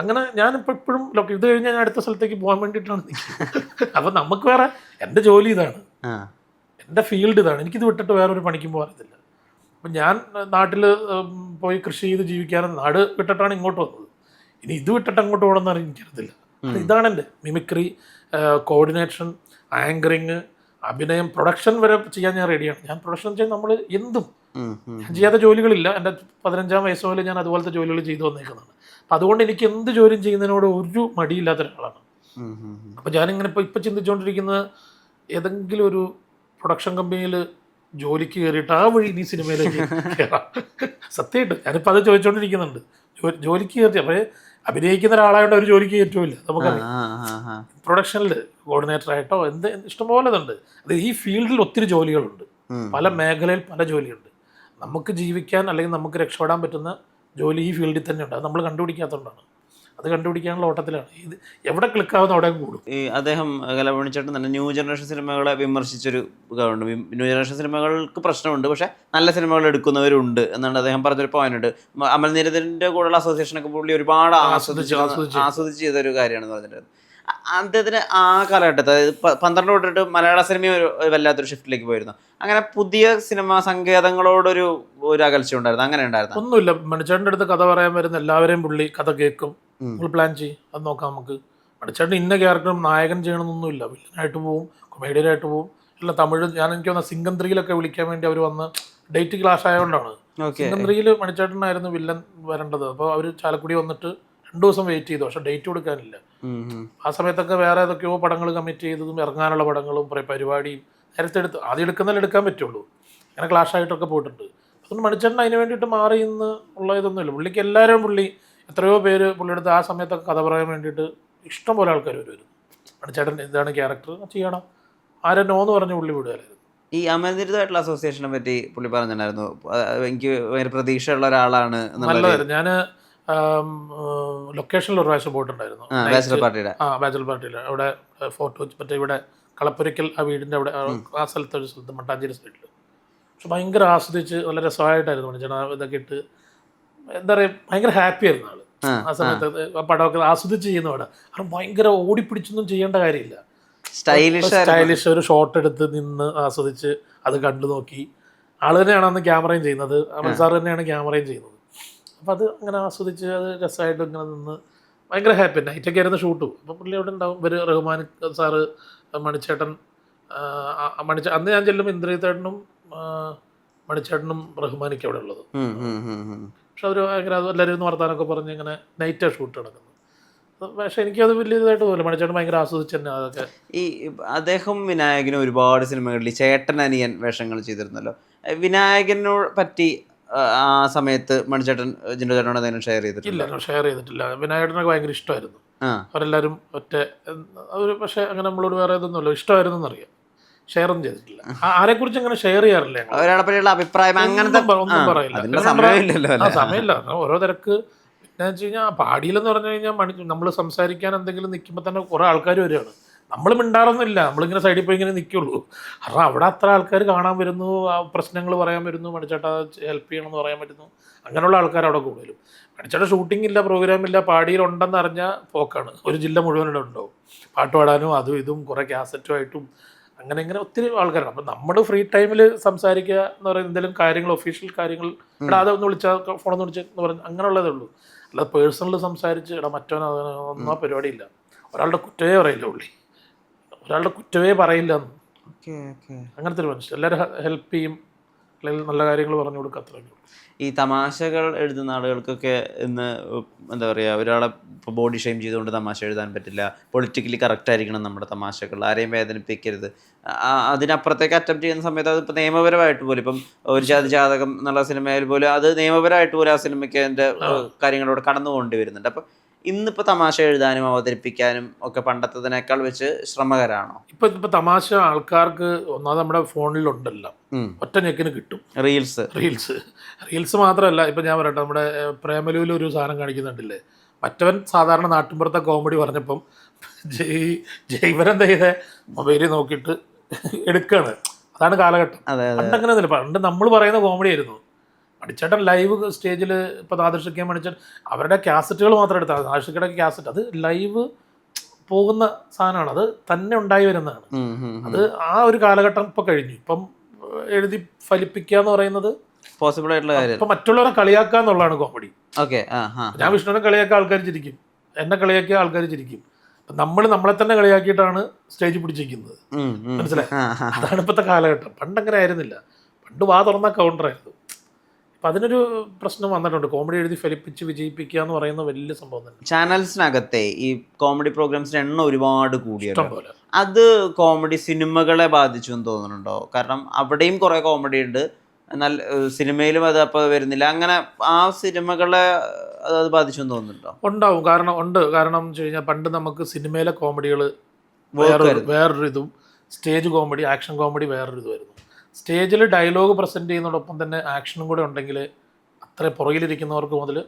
അങ്ങനെ ഞാൻ ഇപ്പോൾ ഇപ്പോഴും ഇത് കഴിഞ്ഞാൽ ഞാൻ അടുത്ത സ്ഥലത്തേക്ക് പോകാൻ വേണ്ടിയിട്ടാണ് നിൽക്കുന്നത്. അപ്പം നമുക്ക് വേറെ എന്റെ ജോലി ഇതാണ്. എന്റെ ഫീൽഡ് ഇതാണ്. എനിക്കിത് വിട്ടിട്ട് വേറെ ഒരു പണിക്കും പോകാറില്ല അപ്പം ഞാൻ നാട്ടിൽ പോയി കൃഷി ചെയ്ത് ജീവിക്കാനും നാട് വിട്ടിട്ടാണ് ഇങ്ങോട്ട് വന്നത്. ഇനി ഇത് വിട്ടിട്ട് അങ്ങോട്ട് പോകണമെന്ന് എനിക്കറിയത്തില്ല. ഇതാണ് എന്റെ മിമിക്രി കോർഡിനേഷൻ ആങ്കറിങ് അഭിനയം പ്രൊഡക്ഷൻ വരെ ചെയ്യാൻ ഞാൻ റെഡിയാണ് ഞാൻ പ്രൊഡക്ഷൻ ചെയ്യാൻ നമ്മൾ എന്തും. ഞാൻ ചെയ്യാത്ത ജോലികളില്ല. എന്റെ പതിനഞ്ചാം വയസ്സ് മുതൽ ഞാൻ അതുപോലത്തെ ജോലികൾ ചെയ്തു വന്നേക്കുന്നതാണ്. അപ്പം അതുകൊണ്ട് എനിക്ക് എന്ത് ജോലിയും ചെയ്യുന്നതിനോട് ഒരു മടിയില്ലാത്ത ഒരാളാണ്. അപ്പൊ ഞാനിങ്ങനെ ഇപ്പോൾ ഇപ്പൊ ചിന്തിച്ചുകൊണ്ടിരിക്കുന്നത് ഏതെങ്കിലും ഒരു പ്രൊഡക്ഷൻ കമ്പനിയിൽ ജോലിക്ക് കയറിയിട്ട് ആ വഴി ഇനി സിനിമയിലേക്ക് കയറാം സത്യമായിട്ട് ഞാനിപ്പോൾ അത് ചോദിച്ചുകൊണ്ടിരിക്കുന്നുണ്ട് ജോലിക്ക് കയറി അപ്പോൾ അഭിനയിക്കുന്ന ഒരാളായിട്ട് ഒരു ജോലിക്ക് കയറ്റുമില്ല നമുക്കറിയാം. ആ. പ്രൊഡക്ഷനിൽ കോർഡിനേറ്റർ ആയിട്ടോ എന്ത് എന്ത് ഇഷ്ടംപോലെ ഉണ്ട് അത് ഈ ഫീൽഡിൽ ഒത്തിരി ജോലികളുണ്ട്. പല മേഖലയിൽ പല ജോലിയുണ്ട്. നമുക്ക് ജീവിക്കാൻ അല്ലെങ്കിൽ നമുക്ക് രക്ഷപ്പെടാൻ പറ്റുന്ന ജോലി ഈ ഫീൽഡിൽ തന്നെ ഉണ്ട്. അത് നമ്മൾ കണ്ടുപിടിക്കാത്തതുകൊണ്ടാണ്. അത് കണ്ടുപിടിക്കാനുള്ള ഓട്ടത്തിലാണ്. ഇത് എവിടെ ക്ലിക്കാവുന്ന അവിടെ കൂടും. ഈ അദ്ദേഹം കലപണിച്ചിട്ട് തന്നെ ന്യൂ ജനറേഷൻ സിനിമകളെ വിമർശിച്ചൊരു ഇതുണ്ട് ന്യൂ ജനറേഷൻ സിനിമകൾക്ക് പ്രശ്നമുണ്ട്. പക്ഷേ നല്ല സിനിമകൾ എടുക്കുന്നവരുണ്ട് എന്നാണ് അദ്ദേഹം പറഞ്ഞൊരു പോയിന്റ് ഉണ്ട്. അമൽ കൂടെയുള്ള അസോസിയേഷനൊക്കെ പുള്ളി ഒരുപാട് ആസ്വദിച്ച് ആസ്വദിച്ച്. ചെയ്തൊരു കാര്യമാണെന്ന് പറഞ്ഞിട്ടുണ്ട് അ- അദ്ദേഹത്തിന് ആ കാലഘട്ടത്തിൽ അതായത് പന്ത്രണ്ട് തൊട്ടിട്ട് മലയാള സിനിമ ഒരു വല്ലാത്തൊരു ഷിഫ്റ്റിലേക്ക് പോയിരുന്നു. അങ്ങനെ പുതിയ സിനിമ സങ്കേതങ്ങളോടൊരു ഒരു അകൽച്ച ഉണ്ടായിരുന്നു. അങ്ങനെ ഉണ്ടായിരുന്നു. ഒന്നുമില്ല. മണിച്ചേട്ടന്റെ അടുത്ത് കഥ പറയാൻ വരുന്ന എല്ലാവരെയും പുള്ളി കഥ കേൾക്കും. നമ്മൾ പ്ലാൻ ചെയ്യും. അത് നോക്കാം നമുക്ക്. മണിച്ചേട്ടൻ ഇന്ന ക്യാരക്ടറും നായകൻ ചെയ്യണമെന്നൊന്നുമില്ല. വില്ലനായിട്ട് പോവും കൊമേഡിയനായിട്ട് പോവും. അല്ല തമിഴ് ഞാൻ എനിക്ക് തോന്നുന്ന സിംഗം ത്രീയിലൊക്കെ വിളിക്കാൻ വേണ്ടി അവർ വന്ന് ഡേറ്റ് ക്ലാഷ് ആയതുകൊണ്ടാണ്. സിംഗന്ത്രിയിൽ സിംഗം ത്രീയിൽ മണിച്ചേട്ടനായിരുന്നു വില്ലൻ വരേണ്ടത്. അപ്പോൾ അവർ ചാലക്കുടി വന്നിട്ട് രണ്ടു ദിവസം വെയിറ്റ് ചെയ്തു. പക്ഷേ ഡേറ്റ് കൊടുക്കാനില്ല. ആ സമയത്തൊക്കെ വേറെ ഏതൊക്കെയോ പടങ്ങൾ കമ്മിറ്റ് ചെയ്തതും ഇറങ്ങാനുള്ള പടങ്ങളും കുറേ പരിപാടിയും നേരത്തെ എടുത്ത് ആദ്യം എടുക്കുന്നതിൽ എടുക്കാൻ പറ്റുള്ളൂ. അങ്ങനെ ക്ലാഷ് ആയിട്ടൊക്കെ പോയിട്ടുണ്ട്. അതുകൊണ്ട് മണിച്ചേട്ടൻ അതിന് വേണ്ടിയിട്ട് മാറി എന്ന് ഉള്ള ഇതൊന്നുമില്ല. പുള്ളിക്ക് എല്ലാവരും പുള്ളി എത്രയോ പേര് പുള്ളിയെടുത്ത് ആ സമയത്തൊക്കെ കഥ പറയാൻ വേണ്ടിയിട്ട് ഇഷ്ടം പോലെ ആൾക്കാർ വരുമായിരുന്നു. മണിച്ചേട്ടൻ ഇതാണ് ക്യാരക്ടർ ചെയ്യണം. ആരെ നോ എന്ന് പറഞ്ഞ് പുള്ളി വിടുകയായിരുന്നു. ഈ അമരനിരുതമായിട്ടുള്ള അസോസിയേഷനെ പറ്റി പുള്ളി പറഞ്ഞിട്ടുണ്ടായിരുന്നു. എനിക്ക് ഭയങ്കര പ്രതീക്ഷയുള്ള ഒരാളാണ് നല്ലതായിരുന്നു. ഞാൻ ലൊക്കേഷനിൽ ഒരു പ്രാവശ്യം പോയിട്ടുണ്ടായിരുന്നു ബാച്ചൽ ബാച്ചിലർ പാർട്ടിയുടെ ആ ബാച്ചലർ പാർട്ടിയിൽ അവിടെ ഫോർട്ട് മറ്റേ ഇവിടെ കളപ്പുരയ്ക്കൽ ആ വീടിന്റെ അവിടെ ആ സ്ഥലത്ത് ഒരു സ്ഥലത്ത് മട്ടാഞ്ചേരി സൈഡിൽ പക്ഷെ ഭയങ്കര ആസ്വദിച്ച് നല്ല രസമായിട്ടായിരുന്നു മണിച്ചേട്ടാ ഇതൊക്കെ ഇട്ട് എന്താ പറയുക ഭയങ്കര ഹാപ്പി ആയിരുന്നു ആൾ. ആ, ആ സമയത്ത് ആ. പടമൊക്കെ ആസ്വദിച്ച് ചെയ്യുന്ന പടം. കാരണം ഭയങ്കര ഓടിപ്പിടിച്ചൊന്നും ചെയ്യേണ്ട കാര്യമില്ല. സ്റ്റൈലിഷ് സ്റ്റൈലിഷ് ഒരു ഷോട്ട് എടുത്ത് നിന്ന് ആസ്വദിച്ച് അത് കണ്ടു നോക്കി. ആൾ തന്നെയാണ് അന്ന് ക്യാമറയും ചെയ്യുന്നത്. അമൽ സാർ തന്നെയാണ് ക്യാമറയും ചെയ്യുന്നത്. അപ്പോൾ അത് അങ്ങനെ ആസ്വദിച്ച് അത് രസമായിട്ട് ഇങ്ങനെ നിന്ന് ഭയങ്കര ഹാപ്പി നൈറ്റൊക്കെ ആയിരുന്നു ഷൂട്ടും അപ്പോൾ പുള്ളി അവിടെ ഉണ്ടാവും. ഇവർ റഹ്മാൻ സാറ് മണിച്ചേട്ടൻ മണിച്ച അന്ന് ഞാൻ ചെല്ലുമ്പോൾ ഇന്ദ്രിയത്തേട്ടനും മണിച്ചേട്ടനും റഹ്മാനിക്ക് അവിടെ ഉള്ളത്. പക്ഷെ അവർ ഭയങ്കര എല്ലാവരും ഒന്ന് വർത്താനൊക്കെ പറഞ്ഞ് ഇങ്ങനെ നൈറ്റാണ് ഷൂട്ട് നടക്കുന്നത്. പക്ഷെ എനിക്ക് എനിക്കത് വലിയതായിട്ട് തോന്നില്ല. മണിച്ചേട്ടൻ ഭയങ്കര ആസ്വദിച്ച് തന്നെ അതൊക്കെ. ഈ അദ്ദേഹം വിനായകന് ഒരുപാട് സിനിമകളിൽ ചേട്ടൻ അനിയൻ വേഷങ്ങൾ ചെയ്തിരുന്നല്ലോ. വിനായകനോ വിനായകനോട് പറ്റി ആ, സമയത്ത് മണിച്ചേട്ടൻ ജിൻഡോ ചേട്ടനോട് എന്തെങ്കിലും ഷെയർ ചെയ്തിട്ടില്ല ഷെയർ ചെയ്തിട്ടില്ല. വിനായകനൊക്കെ ഭയങ്കര ഇഷ്ടമായിരുന്നു. അവരെല്ലാവരും ഒറ്റ അവർ പക്ഷേ അങ്ങനെ നമ്മളോട് വേറെ ഇതൊന്നുമില്ല. ഇഷ്ടമായിരുന്നു എന്നറിയാം ഷെയർ ഒന്നും ചെയ്തിട്ടില്ല. ആരെ ആരെക്കുറിച്ച് അങ്ങനെ ഷെയർ ചെയ്യാറില്ല. ഒരാളെ പറ്റിയുള്ള അഭിപ്രായം അങ്ങനത്തെ ഒന്നും പറയില്ല. സമയമില്ല. ഓരോ തിരക്ക്. പിന്നെ വെച്ച് കഴിഞ്ഞാൽ പാടിയിലെന്ന് പറഞ്ഞു കഴിഞ്ഞാൽ മണി നമ്മൾ സംസാരിക്കാൻ എന്തെങ്കിലും നിൽക്കുമ്പോൾ തന്നെ കുറേ ആൾക്കാർ വരികയാണ്. നമ്മൾ മിണ്ടാറൊന്നുമില്ല. നമ്മളിങ്ങനെ സൈഡിൽ പോയി ഇങ്ങനെ നിൽക്കുള്ളൂ കാരണം അവിടെ അത്ര ആൾക്കാർ കാണാൻ വരുന്നു ആ പ്രശ്നങ്ങൾ പറയാൻ വരുന്നു മണിച്ചേട്ടാ ഹെൽപ്പ് ചെയ്യണമെന്ന് പറയാൻ പറ്റുന്നു. അങ്ങനെയുള്ള ആൾക്കാർ അവിടെ കൂടുതലും. മണിച്ചേട്ട ഷൂട്ടിംഗ് ഇല്ല പ്രോഗ്രാം ഇല്ല പാടിയിലുണ്ടെന്ന് അറിഞ്ഞാൽ പോക്കാണ്. ഒരു ജില്ല മുഴുവൻ ഇവിടെ ഉണ്ടാവും. പാട്ട് പാടാനും അതും ഇതും കുറേ ക്യാസറ്റുമായിട്ടും അങ്ങനെ ഇങ്ങനെ ഒത്തിരി ആൾക്കാരാണ് അപ്പം നമ്മൾ ഫ്രീ ടൈമിൽ സംസാരിക്കുക എന്ന് പറയുന്ന എന്തെങ്കിലും കാര്യങ്ങൾ ഒഫീഷ്യൽ കാര്യങ്ങൾ എടാ അതൊന്ന് വിളിച്ചാൽ ഫോണൊന്ന് വിളിച്ചാൽ എന്ന് പറഞ്ഞ് അങ്ങനെയുള്ളതേ ഉള്ളൂ. അല്ലാതെ പേഴ്സണൽ സംസാരിച്ച് എടാ മറ്റോ ഒന്നും ആ പരിപാടിയില്ല. ഒരാളുടെ കുറ്റമേ പറയില്ല പുള്ളി. ഒരാളുടെ കുറ്റമേ പറയില്ല എന്ന്. Okay okay. അങ്ങനത്തെ ഒരു മനുഷ്യൻ. എല്ലാവരും ഹെൽപ്പ് ചെയ്യും. അല്ലെങ്കിൽ നല്ല കാര്യങ്ങൾ പറഞ്ഞു കൊടുക്കുക അത്രയേ ഉള്ളൂ. ഈ തമാശകൾ എഴുതുന്ന ആളുകൾക്കൊക്കെ ഇന്ന് എന്താ പറയുക ഒരാളെ ഇപ്പോൾ ബോഡി ഷെയിം ചെയ്തുകൊണ്ട് തമാശ എഴുതാൻ പറ്റില്ല. പൊളിറ്റിക്കലി കറക്റ്റ് ആയിരിക്കണം നമ്മുടെ തമാശകൾ. ആരെയും വേദനിപ്പിക്കരുത്. അതിനപ്പുറത്തേക്ക് അറ്റംപ്റ്റ് ചെയ്യുന്ന സമയത്ത് അതിപ്പോൾ നിയമപരമായിട്ട് പോലും ഇപ്പം ഒരു ജാതി ജാതകം എന്നുള്ള സിനിമയിൽ പോലും അത് നിയമപരമായിട്ട് പോലും ആ സിനിമയ്ക്ക് അതിന്റെ കാര്യങ്ങളോട് കടന്നു പോകേണ്ടി വരുന്നുണ്ട്. അപ്പം ഇന്നിപ്പോൾ തമാശ എഴുതാനും അവതരിപ്പിക്കാനും ഒക്കെ പണ്ടത്തതിനേക്കാൾ വെച്ച് ശ്രമകരാണോ? ഇപ്പൊ ഇപ്പൊ തമാശ ആൾക്കാർക്ക് ഒന്നാമത് നമ്മുടെ ഫോണിലുണ്ടല്ലോ. ഒറ്റ ഞെക്കിന് കിട്ടും. റീൽസ്. റീൽസ്. റീൽസ് മാത്രമല്ല ഇപ്പൊ ഞാൻ പറയട്ടെ നമ്മുടെ പ്രേമലൂൽ ഒരു സാധനം കാണിക്കുന്നുണ്ടല്ലേ? മറ്റവൻ സാധാരണ നാട്ടിൻപുറത്തെ കോമഡി പറഞ്ഞപ്പം ജയ് ജൈവനം ചെയ്ത? മൊബൈലിൽ നോക്കിയിട്ട് എടുക്കുകയാണ് അതാണ് കാലഘട്ടം. അതെ അതെ പണ്ട് അങ്ങനെ പണ്ട് നമ്മൾ പറയുന്ന കോമഡി ആയിരുന്നു മണിച്ചേട്ടൻ ലൈവ് സ്റ്റേജിൽ ഇപ്പോൾ ആദർശിക്കാൻ മണിച്ചേട്ടൻ അവരുടെ കാസറ്റുകൾ മാത്രം എടുത്താൽ ആദർശിക്കയുടെ കാസറ്റ് അത് ലൈവ് പോകുന്ന സാധനമാണ്. അത് തന്നെ ഉണ്ടായി വരുന്നതാണ്. അത് ആ ഒരു കാലഘട്ടം ഇപ്പം കഴിഞ്ഞു. ഇപ്പം എഴുതി ഫലിപ്പിക്കുക എന്ന് പറയുന്നത് പോസിബിൾ ആയിട്ടുള്ള കാര്യം. ഇപ്പം മറ്റുള്ളവരെ കളിയാക്കുക എന്നുള്ളതാണ് കോമഡി ഓക്കെ ഞാൻ വിഷ്ണുവിനെ കളിയാക്കുക ആൾക്കാർ ചിരിക്കും. എന്നെ കളിയാക്കിയ ആൾക്കാർ ചിരിക്കും. നമ്മൾ നമ്മളെ തന്നെ കളിയാക്കിയിട്ടാണ് സ്റ്റേജ് പിടിച്ചിരിക്കുന്നത്. മനസ്സിലായി. അതാണ് ഇപ്പോഴത്തെ കാലഘട്ടം. പണ്ട് അങ്ങനെ ആയിരുന്നില്ല. പണ്ട് വാ തുറന്ന കൗണ്ടറായിരുന്നു അപ്പം അതിനൊരു പ്രശ്നം വന്നിട്ടുണ്ട്. കോമഡി എഴുതി ഫലിപ്പിച്ച് വിജയിപ്പിക്കുക എന്ന് പറയുന്ന വലിയ സംഭവം തന്നെ. ചാനൽസിനകത്തെ ഈ കോമഡി പ്രോഗ്രാംസിന്റെ എണ്ണം ഒരുപാട് കൂടിയല്ലോ അത് കോമഡി സിനിമകളെ ബാധിച്ചു എന്ന് തോന്നുന്നുണ്ടോ? കാരണം അവിടെയും കുറേ കോമഡി ഉണ്ട്. എന്നാൽ സിനിമയിലും അത് അപ്പോൾ വരുന്നില്ല. അങ്ങനെ ആ സിനിമകളെ അത് ബാധിച്ചു എന്ന് തോന്നുന്നുണ്ടോ? ഉണ്ടാവും. കാരണം ഉണ്ട്. കാരണം വെച്ച് കഴിഞ്ഞാൽ പണ്ട് നമുക്ക് സിനിമയിലെ കോമഡികൾ വേറൊരു. വേറൊരു ഇതും സ്റ്റേജ് കോമഡി ആക്ഷൻ കോമഡി വേറൊരു ഇതുമായിരുന്നു. സ്റ്റേജിൽ ഡയലോഗ് പ്രസന്റ് ചെയ്യുന്നതോടൊപ്പം തന്നെ ആക്ഷനും കൂടെ ഉണ്ടെങ്കിൽ അത്ര പുറകിലിരിക്കുന്നവർക്ക് മുതൽ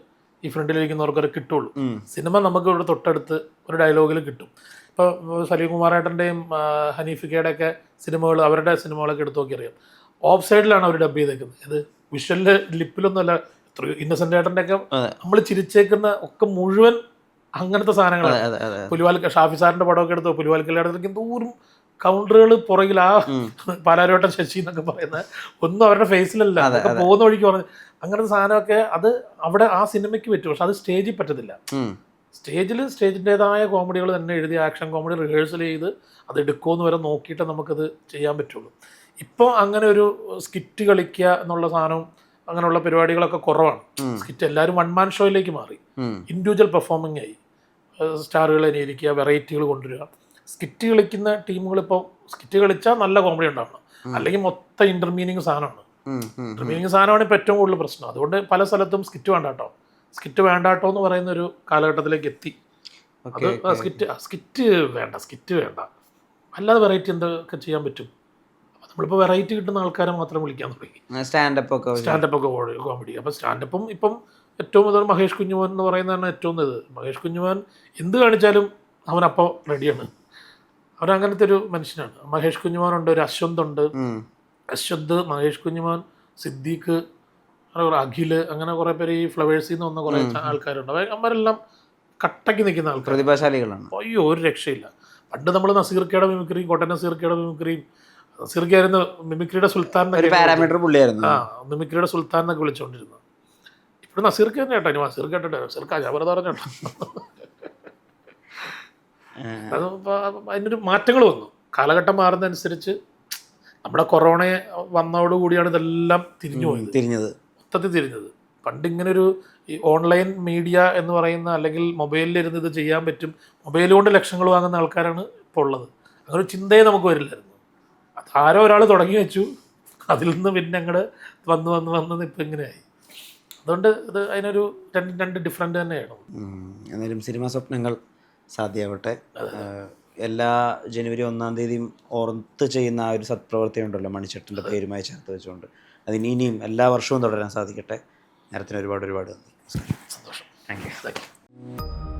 ഈ ഫ്രണ്ടിലിരിക്കുന്നവർക്ക് അത് കിട്ടുള്ളൂ. സിനിമ നമുക്ക് ഇവിടെ തൊട്ടടുത്ത് ഒരു ഡയലോഗിൽ കിട്ടും. ഇപ്പോൾ സലീം കുമാറേട്ടന്റെയും ഹനീഫിക്കയുടെ ഒക്കെ സിനിമകൾ അവരുടെ സിനിമകളൊക്കെ എടുത്തു നോക്കി അറിയാം ഓഫ് സൈഡിലാണ് അവർ ഡബ് ചെയ്തേക്കുന്നത്. ഇത് വിഷ്വലിൽ ലിപ്പിലൊന്നുമല്ല ഇന്നസെന്റ് ഏട്ടന്റെ ഒക്കെ നമ്മൾ ചിരിച്ചേക്കുന്ന ഒക്കെ മുഴുവൻ അങ്ങനത്തെ സാധനങ്ങളാണ്. പുലിവാൽക്ക ഷാഫി സാറിന്റെ പടമൊക്കെ എടുത്തോ പുലിവാൽക്കല്ലാടത്തേക്ക് ദൂരം കൗണ്ടറുകൾ പുറകിൽ ആ. പാലാരോട്ടം ശശി എന്നൊക്കെ പറയുന്ന ഒന്നും അവരുടെ ഫേസിലല്ല അതൊക്കെ പോകുന്ന വഴിക്ക് പറഞ്ഞു അങ്ങനത്തെ സാധനമൊക്കെ അത് അവിടെ ആ സിനിമയ്ക്ക് പറ്റും. പക്ഷെ അത് സ്റ്റേജിൽ പറ്റത്തില്ല. സ്റ്റേജിൽ സ്റ്റേജിന്റെതായ കോമഡികൾ തന്നെ എഴുതി ആക്ഷൻ കോമഡി റിഹേഴ്സൽ ചെയ്ത് അത് എടുക്കുമെന്ന് വരെ നോക്കിയിട്ട് നമുക്കത് ചെയ്യാൻ പറ്റുള്ളൂ. ഇപ്പോൾ അങ്ങനെ ഒരു സ്കിറ്റ് കളിക്കുക എന്നുള്ള സാധനവും അങ്ങനെയുള്ള പരിപാടികളൊക്കെ കുറവാണ്. സ്കിറ്റ് എല്ലാവരും വൺ മാൻ ഷോയിലേക്ക് മാറി. ഇൻഡിവിജ്വൽ പെർഫോമിംഗ് ആയി. സ്റ്റാറുകൾ അനുകരിക്കുക വെറൈറ്റികൾ കൊണ്ടുവരിക. സ്കിറ്റ് കളിക്കുന്ന ടീമുകൾ ഇപ്പോൾ സ്കിറ്റ് കളിച്ചാൽ നല്ല കോമഡി ഉണ്ടാവണം. അല്ലെങ്കിൽ മൊത്തം ഇന്റർമീനിങ് സാധനമാണ്. ഇന്റർമീനിങ് സാധനമാണ് ഇപ്പോൾ ഏറ്റവും കൂടുതൽ പ്രശ്നം. അതുകൊണ്ട് പല സ്ഥലത്തും സ്കിറ്റ് വേണ്ട കേട്ടോ സ്കിറ്റ് വേണ്ട കേട്ടോ എന്ന് പറയുന്ന ഒരു കാലഘട്ടത്തിലേക്ക് എത്തി. അത് സ്കിറ്റ് സ്കിറ്റ് വേണ്ട സ്കിറ്റ് വേണ്ട. അല്ലാതെ വെറൈറ്റി എന്തൊക്കെ ചെയ്യാൻ പറ്റും? നമ്മളിപ്പോൾ വെറൈറ്റി കിട്ടുന്ന ആൾക്കാരെ മാത്രം വിളിക്കാൻ തുടങ്ങി. സ്റ്റാൻഡപ്പ് ഒക്കെ. സ്റ്റാൻഡപ്പ് ഒക്കെ കോമഡി അപ്പോൾ സ്റ്റാൻഡപ്പും ഇപ്പം ഏറ്റവും കൂടുതൽ മഹേഷ് കുഞ്ഞുമോൻ എന്ന് പറയുന്നതാണ് ഏറ്റവും ഇത്. മഹേഷ് കുഞ്ഞുമോൻ എന്ത് കാണിച്ചാലും അവനപ്പോൾ റെഡിയാണ് അവൻ അങ്ങനത്തെ ഒരു മനുഷ്യനാണ്. മഹേഷ് കുഞ്ഞുമോനുണ്ട് ഒരു അശ്വന്ത് ഉണ്ട് അശ്വന്ത് മഹേഷ് കുഞ്ഞുമോൻ സിദ്ദീഖ് അങ്ങനെ അഖിൽ അങ്ങനെ കുറെ പേര് ഈ ഫ്ലവേഴ്സിൽ നിന്ന് വന്ന കുറെ ആൾക്കാരുണ്ട്. അവ- അവരെല്ലാം കട്ടയ്ക്ക് നിൽക്കുന്ന ആൾക്കാർ പ്രതിഭാശാലികളാണ്. അയ്യോ ഒരു രക്ഷയില്ല. പണ്ട് നമ്മൾ നസീർക്കയുടെ മിമിക്രിയും കോട്ടയം നസീർക്കയുടെ മിമിക്രിയും നസീർക്കായിരുന്നു മിമിക്രിയുടെ സുൽത്താൻ പാരാമീറ്റർ പുള്ളിയായിരുന്നു. ആ മിമിക്രിയുടെ സുൽത്താൻ എന്നൊക്കെ വിളിച്ചുകൊണ്ടിരുന്നത് ഇപ്പോഴും നസീർക്ക് തന്നെ കേട്ടോ ഇനി നസീർ കേട്ടോ നസീർക്ക് ഞാൻ വെറുതെ പറഞ്ഞോട്ടോ. അത് അതിനൊരു മാറ്റങ്ങൾ വന്നു. കാലഘട്ടം മാറുന്നതനുസരിച്ച് നമ്മുടെ കൊറോണ വന്നതോടുകൂടിയാണ് ഇതെല്ലാം തിരിഞ്ഞു പോയത്. തിരിഞ്ഞത്. മൊത്തത്തിൽ തിരിഞ്ഞത്. പണ്ട് ഇങ്ങനെ ഒരു ഈ ഓൺലൈൻ മീഡിയ എന്ന് പറയുന്ന അല്ലെങ്കിൽ മൊബൈലിലിരുന്ന് ഇത് ചെയ്യാൻ പറ്റും മൊബൈൽ കൊണ്ട് ലക്ഷങ്ങൾ വാങ്ങുന്ന ആൾക്കാരാണ് ഇപ്പോൾ ഉള്ളത്. അങ്ങനെ ചിന്തയെ നമുക്ക് വരില്ലായിരുന്നു. അത് ആരോ ഒരാൾ തുടങ്ങി വെച്ചു. അതിൽ നിന്ന് പിന്നെ അങ്ങോട്ട് വന്ന് വന്ന് വന്ന് ഇപ്പം ഇങ്ങനെയായി അതുകൊണ്ട് ഇത് അതിനൊരു രണ്ട് രണ്ട് ഡിഫറെന്റ് തന്നെയാണ്. എന്നാലും സിനിമ സ്വപ്നങ്ങൾ സാധ്യമാവട്ടെ എല്ലാ ജനുവരി ഒന്നാം തീയതിയും ഓർത്ത് ചെയ്യുന്ന ആ ഒരു സത്പ്രവർത്തി ഉണ്ടല്ലോ മണിച്ചട്ടിന്റെ പേരുമായി ചേർത്ത് വെച്ചുകൊണ്ട്. അതിന് ഇനിയും എല്ലാ വർഷവും തുടരാൻ സാധിക്കട്ടെ. നേരത്തിന് ഒരുപാട് ഒരുപാട് നന്ദി. സന്തോഷം. Thank you thank you